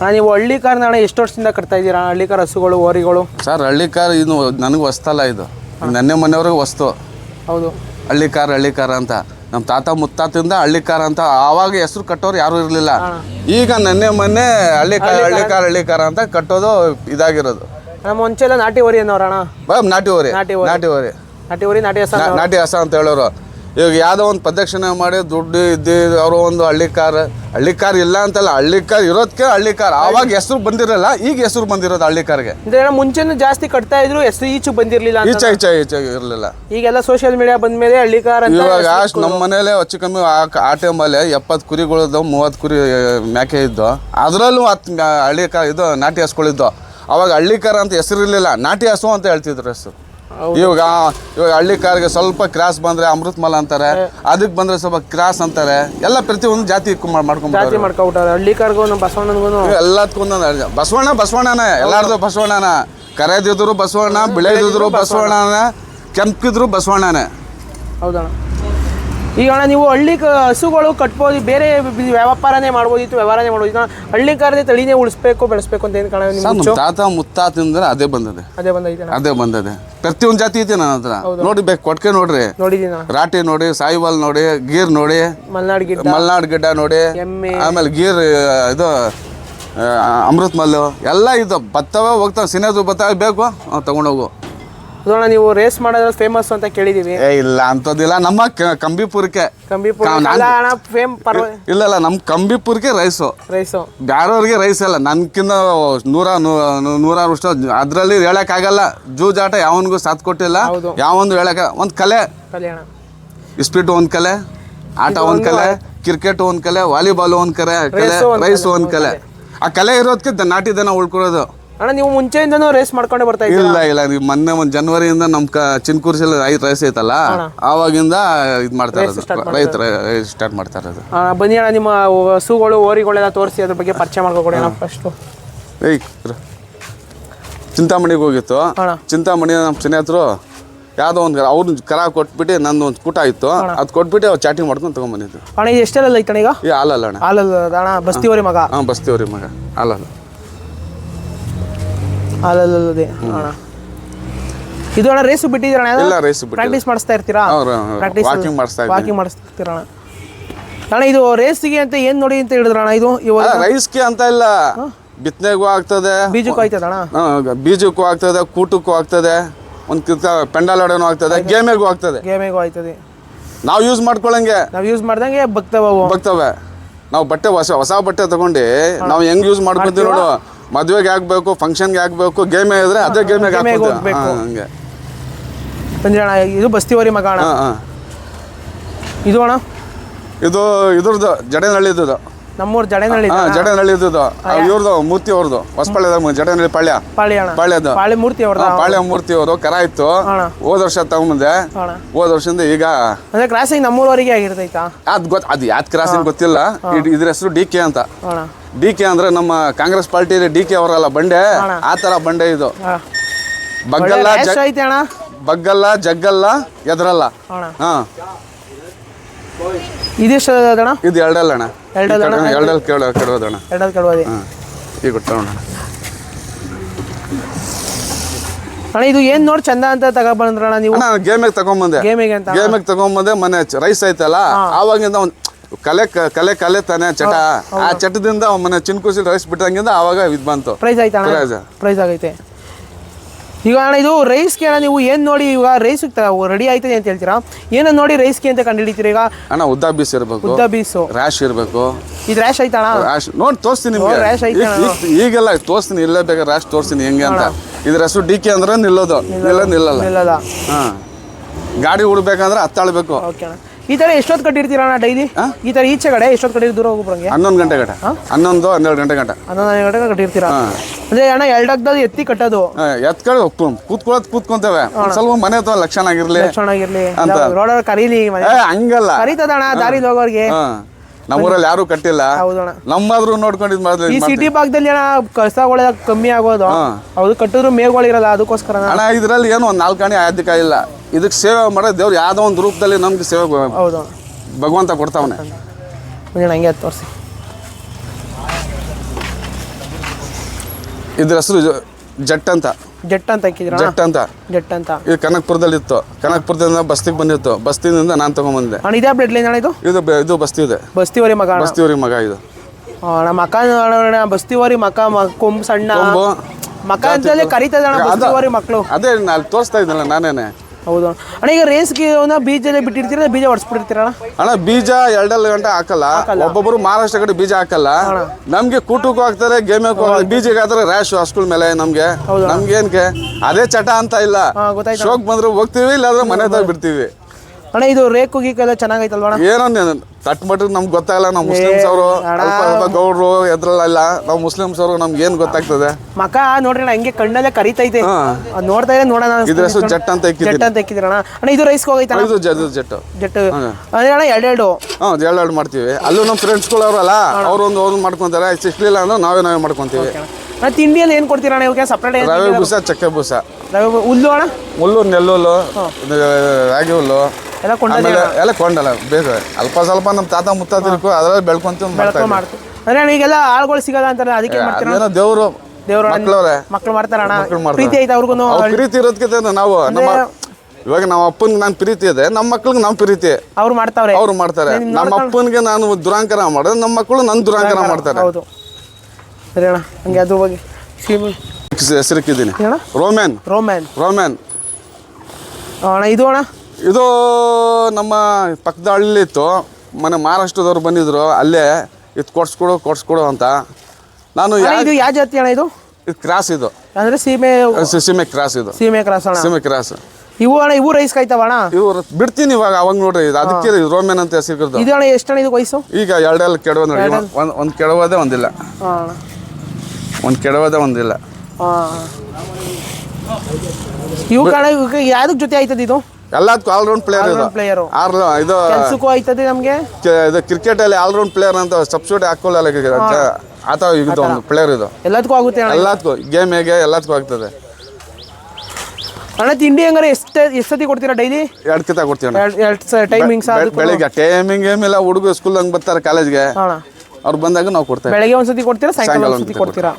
ಹಾಂ ನೀವು ಹಳ್ಳಿ ಕಾರ್ನ ಅಣ್ಣ ಎಷ್ಟು ವರ್ಷದಿಂದ ಕಟ್ತಾ ಇದ್ದೀರಾ? ಹಳ್ಳಿ ಕಾರ್ ಹಸುಗಳು ಓರಿಗಳು ಸರ್ ಹಳ್ಳಿ ಕಾರ್ ಇದು ನನಗೆ ಹೊಸ್ತಲ್ಲ ಇದು. ನನ್ನೆ ಮನೆಯವ್ರಿಗೆ ವಸ್ತು ಹೌದು. ಹಳ್ಳಿ ಕಾರ್ ಹಳ್ಳಿ ಕಾರ್ ಅಂತ. ನಮ್ಮ ತಾತ ಮುತ್ತಾತಿಂದ ಹಳ್ಳಿ ಕಾರ್ ಅಂತ. ಆವಾಗ ಹೆಸರು ಕಟ್ಟೋರು ಯಾರು ಇರಲಿಲ್ಲ. ಈಗ ನನ್ನೆ ಮೊನ್ನೆ ಹಳ್ಳಿ ಕಾರ್ ಹಳ್ಳಿ ಕಾರ್ ಹಳ್ಳಿ ಕಾರ್ ಅಂತ ಕಟ್ಟೋದು ಇದಾಗಿರೋದು. ನಮ್ಮ ಮುಂಚೆ ಎಲ್ಲ ನಾಟಿ ಓರಿ ಅನ್ನೋರು ಅಣ್ಣ ಬಾ ನಾಟಿ ಓರಿ ನಾಟಿ ಓರಿ ನಾಟಿ ಓರಿ ನಾಟಿ ಓರಿ ನಾಟಿ ಹಸ ನಾಟಿ ಹಸ ಅಂತ ಹೇಳೋರು. ಇವಾಗ ಯಾವುದೋ ಒಂದು ಪ್ರದಕ್ಷಿಣೆ ಮಾಡಿ ದುಡ್ಡು ಇದ್ದು ಅವರು ಒಂದು ಹಳ್ಳಿ ಕಾರ್ ಹಳ್ಳಿ ಕಾರ್ ಇಲ್ಲ ಅಂತಲ್ಲ ಹಳ್ಳಿ ಕಾರ್ ಇರೋದಕ್ಕೆ ಹಳ್ಳಿ ಕಾರ್. ಆವಾಗ ಹೆಸರು ಬಂದಿರಲ್ಲ ಈಗ ಹೆಸರು ಬಂದಿರೋದು ಹಳ್ಳಿ ಕಾರ್ಗೆ. ಅಂದ್ರೆ ಮುಂಚೆನೂ ಜಾಸ್ತಿ ಕಟ್ತಾ ಇದ್ರು ಹೆಸರು ಈಚು ಬಂದಿರಲಿಲ್ಲ ಈಚ ಈಚ ಈಚ ಇರಲಿಲ್ಲ. ಈಗೆಲ್ಲ ಸೋಷಿಯಲ್ ಮೀಡಿಯಾ ಬಂದ್ಮೇಲೆ ಹಳ್ಳಿ ಕಾರ್ ಅಂತ ಇವಾಗ ಅಷ್ಟು ನಮ್ಮ ಮನೇಲೆ ಹೆಚ್ಚು ಕಮ್ಮಿ ಆ- ಆ ಟೈಮಲ್ಲಿ ಎಪ್ಪತ್ತು ಕುರಿಗಳದ್ದು ಮೂವತ್ತು ಕುರಿ ಮ್ಯಾಕೆ ಇದ್ದು ಅದರಲ್ಲೂ ಹತ್ತು ಹಳ್ಳಿ ಕಾರ್ ಇದು ನಾಟಿ ಹಸ್ಗಳಿದ್ದು ಅವಾಗ ಹಳ್ಳಿ ಕಾರ್ ಅಂತ ಹೆಸರು ಇರಲಿಲ್ಲ ನಾಟಿ ಹಸು ಅಂತ ಹೇಳ್ತಿದ್ರು ಹೆಸರು. ಇವಾಗ ಇವಾಗ ಹಳ್ಳಿ ಕಾರ್ಗೆ ಸ್ವಲ್ಪ ಕ್ರಾಸ್ ಬಂದ್ರೆ ಅಮೃತ್ ಮಲ ಅಂತಾರೆ. ಅದಕ್ಕೆ ಬಂದ್ರೆ ಸ್ವಲ್ಪ ಕ್ರಾಸ್ ಅಂತಾರೆ. ಎಲ್ಲ ಪ್ರತಿಯೊಂದು ಜಾತಿ ಮಾಡ್ಕೊಂಡ್ಬಿಟ್ಟಾರೆ ಜಾತಿ ಮಾಡ್ಕೊಬಿಟ್ಟಾರೆ. ಹಳ್ಳಿ ಕಾರ್ಗೂ ಬಸವಣ್ಣನಿಗೂ ಎಲ್ಲದಕ್ಕೂ ಒಂದೊಂದು ಬಸವಣ್ಣ ಬಸವಣ್ಣನ. ಎಲ್ಲಾರ್ದು ಬಸವಣ್ಣನ. ಕರೆದಿದ್ರು ಬಸವಣ್ಣ ಬಿಳೆದಿದ್ರು ಬಸವಣ್ಣನ ಕೆಂಪಿದ್ರು ಬಸವಣ್ಣನೇ. ಹೌದಣ್ಣ. ಈಗ ಅಣ್ಣ ನೀವು ಹಳ್ಳಿ ಹಸುಗಳು ಕಟ್ಬೋದು ಬೇರೆ ವ್ಯಾಪಾರನೇ ಮಾಡ್ಬೋದಿತ್ತು ವ್ಯವಹಾರನೇ ಮಾಡ್ಬೋದಿತ್ತು ಹಳ್ಳಿ ಕಾರದೇ ತಳಿನೇ ಉಳಿಸ್ಬೇಕು ಬೆಳೆಸ್ಬೇಕು ಅಂತ ಏನು ಕಾಣ ತಾತ ಮುತ್ತಾತಿಂದ್ರೆ ಅದೇ ಬಂದದೆ. ಅದೇ ಬಂದೈತೆ ಅದೇ ಬಂದದೆ. ಪ್ರತಿಯೊಂದು ಜಾತಿ ಐತೆ ನನ್ನ ಹತ್ರ. ನೋಡಿ ಬೇಕು ಕೊಟ್ಕೆ ನೋಡ್ರಿ. ರಾಟೆ ನೋಡಿ ಸಾಯಿವಾಲ್ ನೋಡಿ ಗೀರ್ ನೋಡಿ ಮಲ್ನಾಡ್ ಗಿಡ್ಡ. ಮಲ್ನಾಡ್ ಗಿಡ್ಡ ನೋಡಿ ಆಮೇಲೆ ಗೀರ್ ಇದು ಅಮೃತ್ ಮಲ್ಲು ಎಲ್ಲ ಇದು ಬತ್ತವೆ ಹೋಗ್ತಾವ ಸಿನೇದು ಬತ್ತವೆ ಬೇಕು ತಗೊಂಡೋಗು. ಅದಣ್ಣ ನೀವು ರೇಸ್ ಮಾಡೋದ್ರಲ್ಲಿ ಫೇಮಸ್ ಅಂತ ಕೇಳಿದೀವಿ. ಏ ಇಲ್ಲ ಅಂತದಿಲ್ಲ ನಮ್ಮ ಕ- ಕಂಬಿಪುರಕ್ಕೆ ಕಂಬಿಪುರ ಕಾ- ನಾನ್- ಅಲ್ಲ ಅಣ್ಣ ಫೇಮ್ ಪರ್ವ ಇಲ್ಲ ಇಲ್ಲ ನಮ್ಮ ಕಂಬಿಪುರಕ್ಕೆ ರೈಸು ರೈಸು ಬ್ಯಾರವ್ರಿಗೆ ರೈಸ್ ಅಲ್ಲ ನನ್ಕಿಂತ ನೂರ ನೂ- ನೂರಾರು ವರ್ಷ ಅದರಲ್ಲಿ ಹೇಳಕ್ಕಾಗಲ್ಲ ಜೂಜಾಟ ಯಾವನಿಗೂ ಸಾಥ್ ಕೊಟ್ಟಿಲ್ಲ. ಹೌದು. ಯಾವೊಂದು ಹೇಳಕ್ಕ ಒಂದು ಕಲೆ. ಕಲ್ಯಾಣ ಇಸ್ಪೀಟ್ ಒಂದು ಕಲೆ ಆಟ ಒಂದು ಕಲೆ ಕ್ರಿಕೆಟ್ ಒಂದು ಕಲೆ ವಾಲಿಬಾಲ್ ಒಂದು ಕಲೆ ಕಲೆ ರೇಸು ಒಂದ್ ರೈಸ್ ಕಲೆ, ಒಂದು ಕಲೆ. ಆ ಕಲೆ ಇರೋದಕ್ಕೆ ನಾಟಿ ದನ ಉಳ್ಕೊಳ್ಳೋದು. ಅಣ್ಣ ನೀವು ಮುಂಚೆಯಿಂದನೂ ರೇಸ್ ಮಾಡ್ಕೊಂಡೆ ಬರ್ತಾ ಇಲ್ಲ ಇಲ್ಲ. ನೀವು ಮೊನ್ನೆ ಒಂದು ಜನವರಿಯಿಂದ ನಮ್ಮ ಕ ಚಿನ್ಕುರ್ಸಲ್ಲಿ ಐದು ರೈಸ್ ಐತಲ್ಲ? ಆವಾಗಿಂದ ಇದು ಮಾಡ್ತಾರೆ ಇರೋದು. ಸ್ಟಾರ್ಟ್ ಮಾಡ್ತಾರೆ ಇರೋದು. ಬನ್ನಿ ಅಣ್ಣ ನಿಮ್ಮ ಹಸುಗಳು ಓರಿಗಳೆಲ್ಲ ತೋರಿಸಿ ಅದ್ರ ಬಗ್ಗೆ ಪರಿಚಯ ಮಾಡ್ಕೊಡಿ ಅಣ್ಣ ಫಸ್ಟು ಏಯ್ ಚಿಂತಾಮಣಿಗೆ ಹೋಗಿತ್ತು. ಅಣ್ಣ. ಚಿಂತಾಮಣಿ ನಮ್ಮ ಸ್ನೇಹಿತರು ಯಾವುದೋ ಒಂದು ಅವ್ರನ್ನ ಕರ ಕೊಟ್ಬಿಟ್ಟು ನಂದು ಒಂದು ಕೂಟ ಇತ್ತು. ಅದು ಕೊಟ್ಬಿಟ್ಟು ಅವ್ರು ಚಾಟಿಂಗ್ ಮಾಡ್ಕೊಂಡು ತೊಗೊಂಬಂದಿದ್ದು ಅಣ್ಣ ಎಷ್ಟೆಲ್ಲ ಐತಣ ಈಗ? ಈ ಹಾಲಲ್ಲ ಅಣ್ಣ. ಹಾಲಲ್ಲ ಅಣ್ಣ ಬಸ್ತಿವರಿ ಮಗ? ಹಾಂ ಬಸ್ತಿವರಿ ಮಗ. ಹಾಲಲ್ಲ ಹಾಲಲ್ಲದೆ ಅಣ್ಣ ಇದು ಅಣ್ಣ ರೇಸು ಬಿಟ್ಟಿದ್ದೀರ ಅಣ್ಣ? ಇಲ್ಲ ರೈಸ್ ಪ್ರಾಕ್ಟೀಸ್ ಮಾಡಿಸ್ತಾ ಇರ್ತೀರಾ? ಪ್ರಾಕ್ಟೀಸ್ ವಾಕಿಂಗ್ ಮಾಡಿಸ್ತಾ ವಾಕಿಂಗ್ ಮಾಡಿಸ್ತಿರ್ತೀರ ಅಣ್ಣ? ಅಣ್ಣ ಇದು ರೇಸ್ಗೆ ಅಂತ ಏನು ನೋಡಿ ಅಂತ ಹೇಳಿದ್ರಣ್ಣ ಇದು ಇವಾಗ? ರೈಸ್ಗೆ ಅಂತ ಇಲ್ಲ. ಬಿತ್ತನೆಗೂ ಆಗ್ತದೆ. ಬೀಜಕ್ಕೂ ಆಯ್ತದ ಅಣ್ಣ. ಬೀಜಕ್ಕೂ ಆಗ್ತದೆ ಕೂಟಕ್ಕೂ ಆಗ್ತದೆ. ಒಂದು ಕಿತ್ತ ಪೆಂಡಲ್ ಆಡೋನು ಆಗ್ತದೆ ಗೇಮಿಗೂ ಆಗ್ತದೆ. ಗೇಮಿಗೂ ಆಯ್ತದೆ. ನಾವು ಯೂಸ್ ಮಾಡ್ಕೊಳಂಗೆ. ನಾವು ಯೂಸ್ ಮಾಡ್ದಂಗೆ ಬಗ್ತವೆ ಅವು. ನಾವು ಬಟ್ಟೆ ಹೊಸ ಹೊಸ ಬಟ್ಟೆ ತಗೊಂಡು ನಾವು ಹೆಂಗ್ ಯೂಸ್ ಮಾಡ್ಕೊಂತೀವಿ ನೋಡು. ಮದುವೆಗೆ ಆಗ್ಬೇಕು ಫಂಕ್ಷನ್ಗೆ ಆಗ್ಬೇಕು ಗೇಮ್ ಇದ್ರೆ ಅದೇ ಗೇಮಿಗೆ ಗೇಮಿಗೆ ಹಾಕ್ಬೇಕು ಹೋಗ್ಬೇಕು. ಹಂಗೆ. ಅಣ್ಣ ಇದು ಬಸ್ತಿವರಿ ಮಗ ಅಣ್ಣ? ಹಾಂ ಹಾಂ. ಇದು ಅಣ್ಣ? ಇದು ಇದ್ರದ್ದು ಜಡೆನಳ್ಳಿದ್ದು ನಮ್ಮೂರು ಜಡೆನಳ್ಳಿ ಹಾಂ ಜಡೆನಳ್ಳಿದ್ದು ಇವ್ರದ್ದು ಮೂರ್ತಿ ಅವ್ರದ್ದು. ಹೊಸಪಳ್ಳಿದ ಜಡೆನಳ್ಳಿ ಪಾಳ್ಯ. ಪಾಳಿ ಅಣ್ಣ ಪಾಳ್ಯದ್ದು. ಪಾಳಿ ಮೂರ್ತಿ ಅವ್ರದ್ದು. ಹಾ, ಪಾಳ್ಯ ಮೂರ್ತಿ ಅವರು ಕರ ಇತ್ತು. ಅಣ್ಣ ಹೋದ ವರ್ಷ ತಗೊಂಬಂದೆ. ಅಣ್ಣ ಹೋದ ವರ್ಷದಿಂದ ಈಗ ಅಂದ್ರೆ ಕ್ರಾಸಿಂಗ್ ನಮ್ಮೂರವರೆಗೆ ಆಗಿರ್ತೈತಾ? ಅದ್ ಗೊತ್ತ ಅದು ಯಾವ್ದು ಕ್ರಾಸಿಂಗ್ ಗೊತ್ತಿಲ್ಲ. ಇದ್- ಇದ್ರ ಹೆಸರು ಡಿ ಕೆ ಅಂತ. ಅಣ್ಣ ಡಿ ಕೆ ಅಂದ್ರೆ ನಮ್ಮ ಕಾಂಗ್ರೆಸ್ ಪಾರ್ಟಿ ಡಿ ಕೆ ಅವರಲ್ಲ ಬಂಡೆ. ಆ ತರ ಬಂಡೆ ಇದು. ಹಾ. ಬಗ್ಗಲ್ಲ ಜಗ್ ಐತೆ ಅಣ್ಣ. ಬಗ್ಗಲ್ಲ ಜಗ್ಗಲ್ಲ ಎದ್ರಲ್ಲ. ಅಣ್ಣ ಹಾ. ಇದೆಷ್ಟು ಅಣ್ಣ ಇದು ಎರಡಲ್ಲ ಅಣ್ಣ. ಎರಡಲ್ಲ ಅಣ್ಣ? ಎರಡಲ್ಲಿ ಕೇಳ ಕೆಡೋದಣ್ಣ ಎರಡಲ್ಲಿ ಕೆಡವದಿ ಹಾಂ ಈಗ ತಗೊಂಡ ಅಣ್ಣ ಇದು ಏನು ನೋಡಿ ಚಂದ ಅಂತ ತಗೊಬಂದ್ರಣ್ಣ ನೀವು? ಅಣ್ಣ ಗೇಮಿಗೆ ತಗೊಂಬಂದೆ ಗೇಮಿಗೆ ಅಂತ ಗೇಮಿಗೆ ತಗೊಂಬಂದೆ ಮನೆ ರೈಸ್ ಐತಲ್ಲ ಆವಾಗಿಂದ ಒಂದು ಕಲೆ ಕಲೆ ಕಲೆ ತಾನೆ ಚಟ. ಆ ಚಟದಿಂದ ಮನೆ ಚಿನ್ಕುಸಿ ರೈಸ್ ಬಿಟ್ಟಂಗಿಂದ ಆವಾಗ ಇದು ಬಂತು. ಪ್ರೈಸ್ ಆಯ್ತಾ ಪ್ರೈಸ್ ಆಗೈತೆ. ಈಗ ಅಣ್ಣ ಇದು ರೈಸ್ಗೆ ಅಣ್ಣ ನೀವು ಏನು ನೋಡಿ ಈಗ ರೈಸ್ ರೆಡಿ ಆಯ್ತದೆ ಅಂತ ಹೇಳ್ತೀರಾ? ಏನೋ ನೋಡಿ ರೈಸ್ಗೆ ಅಂತ ಕಂಡು ಹಿಡಿತೀರಿ ಈಗ? ಅಣ್ಣ ಉದ್ದ ಬೀಸ್ ಇರಬೇಕು. ಉದ್ದ ಬೀಸು. ರ್ಯಾಶ್ ಇರಬೇಕು. ಇದು ರ್ಯಾಶ್ ಆಯ್ತಾ ಅಣ್ಣ? ರ್ಯಾಶ್ ನೋಡಿ ತೋರಿಸ್ತೀನಿ ನಿಮ್ಗೆ. ರ್ಯಾಶ್ ಈಗ- ಈಗ- ಈಗೆಲ್ಲ ತೋರಿಸ್ತೀನಿ ಇಲ್ಲೇ ಬೇಕಾದ್ರೆ ರ್ಯಾಶ್ ತೋರಿಸ್ತೀನಿ ಹೆಂಗೆ ಅಂತ. ಇದ್ರ ಹೆಸರು ಡಿ ಕೆ ಅಂದ್ರೆ ನಿಲ್ಲೋದು. ಇಲ್ಲ ನಿಲ್ಲಲ್ಲ ಹಾಂ ಹಾ. ಗಾಡಿ ಹುಡ್ಬೇಕಂದ್ರೆ ಹತ್ತಾಳ್ಬೇಕು ಓಕೆ ಅಣ್ಣ. ಈ ತರ ಎಷ್ಟೊತ್ತು ಕಟ್ಟಿರ್ತೀರ ಅಣ್ಣ ಡೈಲಿ ಈ ತರ ಈಚೆ ಕಡೆ ಎಷ್ಟೊತ್ತು ಕಟ್ಟಿರ್ ದೂರ ಹೋಗ್ಬರಂಗೆ ಹನ್ನೊಂದು ಗಂಟೆ ಗಂಟೆ. ಹನ್ನೊಂದು ಹನ್ನೆರಡು ಗಂಟೆ ಗಂಟೆ. ಹನ್ನೊಂದು ಗಂಟೆ ಕಟ್ಟಿರ್ತೀರಾ? ಅದೇ ಅಂದ್ರೆ ಅಣ್ಣ ಎರಡಕ್ಕದಲ್ಲಿ ಎತ್ತಿ ಕಟ್ಟೋದು? ಎತ್ಕಡೆ ಕೂತ್ಕೊಳ್ಳೋದು ಕೂತ್ಕೊಂತೇವೆ. ಸ್ವಲ್ಪ ಮನೆ ಅಥವಾ ಲಕ್ಷಣ ಆಗಿರ್ಲಿ. ಲಕ್ಷಣ ಆಗಿರ್ಲಿ. ರೋಡ್ ಕರೀಲಿ ಹಂಗಲ್ಲ. ಕರೀತದ ಅಣ್ಣ ದಾರಿಲಿ ಹೋಗೋರಿಗೆ. ನಮ್ಮೂರಲ್ಲಿ ಯಾರು ಕಟ್ಟಿಲ್ಲ. ಹೌದಣ್ಣ. ನಮ್ಮಾದ್ರೂ ನೋಡ್ಕೊಂಡಿದ್ ಮಾಡಿದ್ರೆ ಈ ಸಿಟಿ ಭಾಗದಲ್ಲಿ ಅಣ್ಣ ಕಮ್ಮಿ ಆಗೋದು. ಅವ್ರು ಹೌದು ಕಟ್ಟಿದ್ರು ಮೇಘಗಳಿರಲ್ಲ ಅದಕ್ಕೋಸ್ಕರ ಅಣ್ಣ ಇದ್ರಲ್ಲಿ ಏನು ಒಂದ್ ನಾಲ್ಕು ಅಣಿ ಆದ್ಯಕ ಇಲ್ಲ. ಇದಕ್ಕೆ ಸೇವೆ ಮಾಡೋ ದೇವ್ರು ಯಾವ್ದೋ ಒಂದು ರೂಪದಲ್ಲಿ ನಮ್ಗೆ ಸೇವೆ ಹೌದು. ಭಗವಂತ ಕೊಡ್ತಾವನೆ. ಹಂಗೆ ತೋರಿಸಿ. ಇದ್ರ ಹೆಸರು ಜಟ್ ಅಂತ. ಜಟ್ ಅಂತ ಹಾಕಿದ್ರ ಡೆಟ್ ಅಂತ. ಜೆಟ್ ಅಂತ. ಇದು ಕನಕಪುರದಲ್ಲಿ ಇತ್ತು. ಕನಕಪುರದಿಂದ ಬಸ್ತಿಗೆ ಬಂದಿತ್ತು. ಬಸ್ತಿನಿಂದ ನಾನು ತಗೊಂಡ್ಬಂದೆ ಅಣ್ಣ ಇದೇ ಬ್ಲಡ್ ಲೈನ್ ಅಣ್ಣ ಇದು? ಇದು ಬೆ- ಇದು ಬಸ್ತಿ ಇದೆ ಬಸ್ತಿವರಿ ಮಗ ಅಣ್ಣ. ಮಗ ಇದು. ಅಣ್ಣ ಮಕ ನೋಡೋಣ ಬಸ್ತಿವರಿ ಮಕ ಮ- ಕೊಂಬ್ ಸಣ್ಣ. ಕೊಂಬು. ಮಕ ಅಂತಲೇ ಕರಿತದ ಅಣ್ಣ ಅದು- ಬಸ್ತಿವರಿ ಮಕ್ಕಳು ಅದೇ ನಾನು ತೋರಿಸ್ತಾ ಇದ್ದಲ್ಲ ನಾನೇನೆ. ಹೌದು. ಅಣ್ಣ ಈಗ ರೇಸ್ಗೆ ಅವನ್ನ ಬೀಜಲ್ಲೇ ಬಿಟ್ಟಿರ್ತೀರ ಬೀಜ ಹೊಡ್ಸ್ಬಿಟ್ಟಿರ್ತೀರಣ್ಣ ಅಣ್ಣ? ಬೀಜ ಎರಡೆಲ್ಲ ಗಂಟೆ ಹಾಕಲ್ಲ. ಒಬ್ಬೊಬ್ರು ಮಹಾರಾಷ್ಟ್ರ ಕಡೆ ಬೀಜ ಹಾಕಲ್ಲ. ನಮ್ಗೆ ಕೂಟಕ್ಕೂ ಹಾಕ್ತಾರೆ ಗೇಮಕ್ಕೂ ಹಾಕ್ತಾರೆ ಬೀಜಕ್ಕೆ ಹಾಕ್ತಾರೆ ರ್ಯಾಶ್ ಹಸ್ಕುಳ ಮೇಲೆ ನಮ್ಗೆ. ನಮ್ಗೆ ಏನ್ಕೆ? ಅದೇ ಚಟ ಅಂತ ಇಲ್ಲ. ಶೋಕ್ ಬಂದ್ರೆ ಹೋಗ್ತೀವಿ ಇಲ್ಲಾಂದ್ರೆ ಮನೆ ತಾಗ ಬಿಡ್ತೀವಿ. ಅಣ್ಣ ಇದು ರೇಕು ಎಲ್ಲ ಚೆನ್ನಾಗೈತಲ್ವ ಅಣ್ಣ? ಏನೋ ನೀನು ತಟ್ ಮಟ್ಟಿಗೆ ನಮ್ಗೆ ಗೊತ್ತಾಗಲ್ಲ ನಾವು ಮುಸ್ಲಿಮ್ಸ್ ಅವರು ಗೌಡ್ರು ಎದ್ರಲ್ಲ ನಾವು ಮುಸ್ಲಿಮ್ಸ್ ಅವರು ನಮ್ಗೆ ಏನು ಗೊತ್ತಾಗ್ತದೆ? ಮಕ ನೋಡ್ರಿ ಅಣ್ಣ ಹಂಗೆ ಕಣ್ಣಲ್ಲೇ ಕರಿತೈತೆ. ಅದ್ ನೋಡ್ತಾ ಇದೆ ನೋಡೋಣ ಇದ್ರ ಹೆಸರು ಜಟ್ ಅಂತ ಜಟ್ ಅಂತ ಹಾಕಿದಿರ ಅಣ್ಣ. ಅಣ್ಣ ಇದು ರೈಸ್ಗೆ ಹೋಗೈತೆ ಇದು ಜಟ್ ಜಟ್. ಅದೇ ಅಣ್ಣ ಎರಡೆರಡು. ಹಾಂ ಎರಡೆರಡು ಮಾಡ್ತೀವಿ. ಅಲ್ಲೂ ನಮ್ಮ ಫ್ರೆಂಡ್ಸ್ಗಳು ಅವರಲ್ಲ ಅವ್ರು ಒಂದು ಅವ್ರು ಮಾಡ್ಕೊಂತಾರೆ. ಸಿಕ್ಲಿಲ್ಲ ಅಂದ್ರೆ ನಾವೇ ನಾವೇ ಮಾಡ್ಕೊಂತೀವಿ. ಅಣ್ಣ. ತಿಂಡಿಯಲ್ಲಿ ಏನು ಕೊಡ್ತೀರ ಅಣ್ಣ ಇವಕ್ಕೆ? ಸಪ್ರೇಟ್ ರವೆ ಬೂಸ ಚಕ್ಕೆ ಬೂಸ. ರವೆ ಹುಲ್ಲು ಅಣ್ಣ? ಹುಲ್ಲು ನೆಲ್ಲುಲ್ಲು ರಾಗಿ ಹುಲ್ಲು. ಎಲ್ಲ ಕೊಂಡ ಆಮೇಲೆ ಎಲ್ಲ ಕೊಂಡಲ್ಲ ಬೇಕು ಅಲ್ಪ ಸ್ವಲ್ಪ ನಮ್ಮ ತಾತ ಮುತ್ತಾತಿರ್ಕು ಅದ್ರಲ್ಲಿ ಬೆಳ್ಕೊಂತ ಬೆಳಕು ಮಾಡ್ತೀವಿ. ಅಂದ್ರೆ ಈಗೆಲ್ಲ ಆಳ್ಗಳು ಸಿಗಲ್ಲ ಅಂತಾರೆ ಅದಕ್ಕೆ ಏನ್ ಮಾಡ್ತೀರಾ? ಅದೇನೋ ದೇವ್ರು. ದೇವ್ರ ಮಕ್ಳವ್ರೆ. ಮಕ್ಳು ಮಾಡ್ತಾರ ಅಣ್ಣ ಮಾಡ್ತಾರೆ. ಪ್ರೀತಿ ಐತೆ ಅವ್ರಿಗೂ ಪ್ರೀತಿ ಇರೋದಕ್ಕೆ ನಾವು ನಮ್ಮ ಇವಾಗ ನಮ್ಮ ಅಪ್ಪನ್ಗೆ ನಾನು ಪ್ರೀತಿ ಇದೆ ನಮ್ಮ ಮಕ್ಳಿಗೆ ನಮ್ಮ ಪ್ರೀತಿ. ಅವ್ರು ಮಾಡ್ತಾವ್ರೆ. ಅವ್ರು ಮಾಡ್ತಾರೆ. ನಮ್ಮ ಅಪ್ಪನ್ಗೆ ನಾನು ದುರಾಂಕರ ಮಾಡಿದ್ರೆ ನಮ್ಮ ಮಕ್ಕಳು ನನ್ನ ದುರಾಂಕರ ಮಾಡ್ತಾರೆ. ಹೌದು. ಸರಿ ಅಣ್ಣ ಹಂಗೆ ಅದ್ರ ಬಗ್ಗೆ ಸೀಮೆ ಹೆಸರಿಕ್ಕಿದ್ದೀನಿ. ಏನಣ್ಣ? ರೋಮ್ಯಾನ್. ರೋಮ್ಯಾನ್. ರೋಮ್ಯಾನ್. ಅಣ್ಣ ಇದು ಅಣ್ಣ? ಇದು ನಮ್ಮ ಪಕ್ಕದ ಹಳ್ಳಿ ಇತ್ತು ಮನೆ ಮಹಾರಾಷ್ಟ್ರದವ್ರು ಬಂದಿದ್ರು ಅಲ್ಲೇ ಇದು ಕೊಡ್ಸ್ಕೊಡು ಕೊಡ್ಸ್ಕೊಡು ಅಂತ. ನಾನು ಇದು ಯಾವ ಜಾತಿ ಅಣ್ಣ ಇದು? ಇದು ಕ್ರಾಸ್ ಇದು. ಅಂದ್ರೆ ಸೀಮೆ ಸೀಮೆ ಕ್ರಾಸ್ ಇದು. ಸೀಮೆ ಕ್ರಾಸ್ ಅಣ್ಣ. ಸೀಮೆ ಕ್ರಾಸ್. ಇವು ಅಣ್ಣ ಇವು ರೈಸ್ ಕಾಯ್ತಾವ ಅಣ್ಣ? ಇವು ಬಿಡ್ತೀನಿ ಇವಾಗ ಅವಾಗ ನೋಡ್ರಿ ಇದು ಅದಕ್ಕೆ ರೋಮ್ಯಾನ್ ಅಂತ ಹೆಸರು ಇದು ಅಣ್ಣ ಎಷ್ಟು ಅಣ್ಣ ಇದು ವಯಸ್ಸು? ಈಗ ಎರಡೆಲ್ಲ ಕೆಡವ ನೋಡಿ ಒಂದು ಒಂದು ಕೆಡವದೇ ಒಂದಿಲ್ಲ. ಒಂದು ಕೆಡವದೇ ಒಂದಿಲ್ಲ. ಇವು ಕಣ ಇವಕ್ಕೆ ಯಾವ್ದಕ್ ಜೊತೆ ಆಯ್ತದ ಇದು? ಎಲ್ಲದಕ್ಕೂ ಆಲ್ರೌಂಡ್ ಪ್ಲೇಯರ್ ಇದು. ಪ್ಲೇಯರು ಆರ್ ಇದು ಕೆಲ್ಸಕ್ಕೂ ಆಯ್ತದೆ ನಮಗೆ? ಇದು ಕ್ರಿಕೆಟ್ ಅಲ್ಲಿ ಆಲ್ರೌಂಡ್ ಪ್ಲೇಯರ್ ಅಂತ ಸಬ್ಸ್ಟಿಟ್ಯೂಟ್ ಹಾಕೊಳ್ಳಲ್ಲ ಆತ ಇದು ಒಂದು ಪ್ಲೇಯರ್ ಇದು. ಎಲ್ಲದಕ್ಕೂ ಆಗುತ್ತೆ ಅಣ್ಣ. ಎಲ್ಲದಕ್ಕೂ ಗೇಮ್ ಹೇಗೆ ಎಲ್ಲದಕ್ಕೂ ಆಗ್ತದೆ. ಅಣ್ಣ ತಿಂಡಿ ಹಂಗಾರೆ ಎಷ್ಟು ಎಷ್ಟು ಸತಿ ಕೊಡ್ತೀರಾ ಡೈಲಿ ಎರಡು ಕಿತ ಕೊಡ್ತೀವಿ ಅಣ್ಣ. ಎರಡು ಟೈಮಿಂಗ್ಸ್ ಬೆಳಿಗ್ಗೆ ಟೈಮಿಂಗ್ ಗೇಮ್ ಇಲ್ಲ ಹುಡುಗ ಸ್ಕೂಲ್ ಹಂಗೆ ಬರ್ತಾರೆ ಕಾಲೇಜ್ಗೆ ಅಣ್ಣ. ಅವ್ರು ಬಂದಾಗ ನಾವು ಕೊಡ್ತೇವೆ. ಬೆಳಗ್ಗೆ ಒಂದ್ಸತಿ ಕೊಡ್ತೀರಾ ಸಾಯಂಕಾಲ ಸಾಯಂಕಾಲ ಒಂದ್ಸತಿ ಒಂದ್ಸತಿ ಕೊಡ್ತೀರಾ?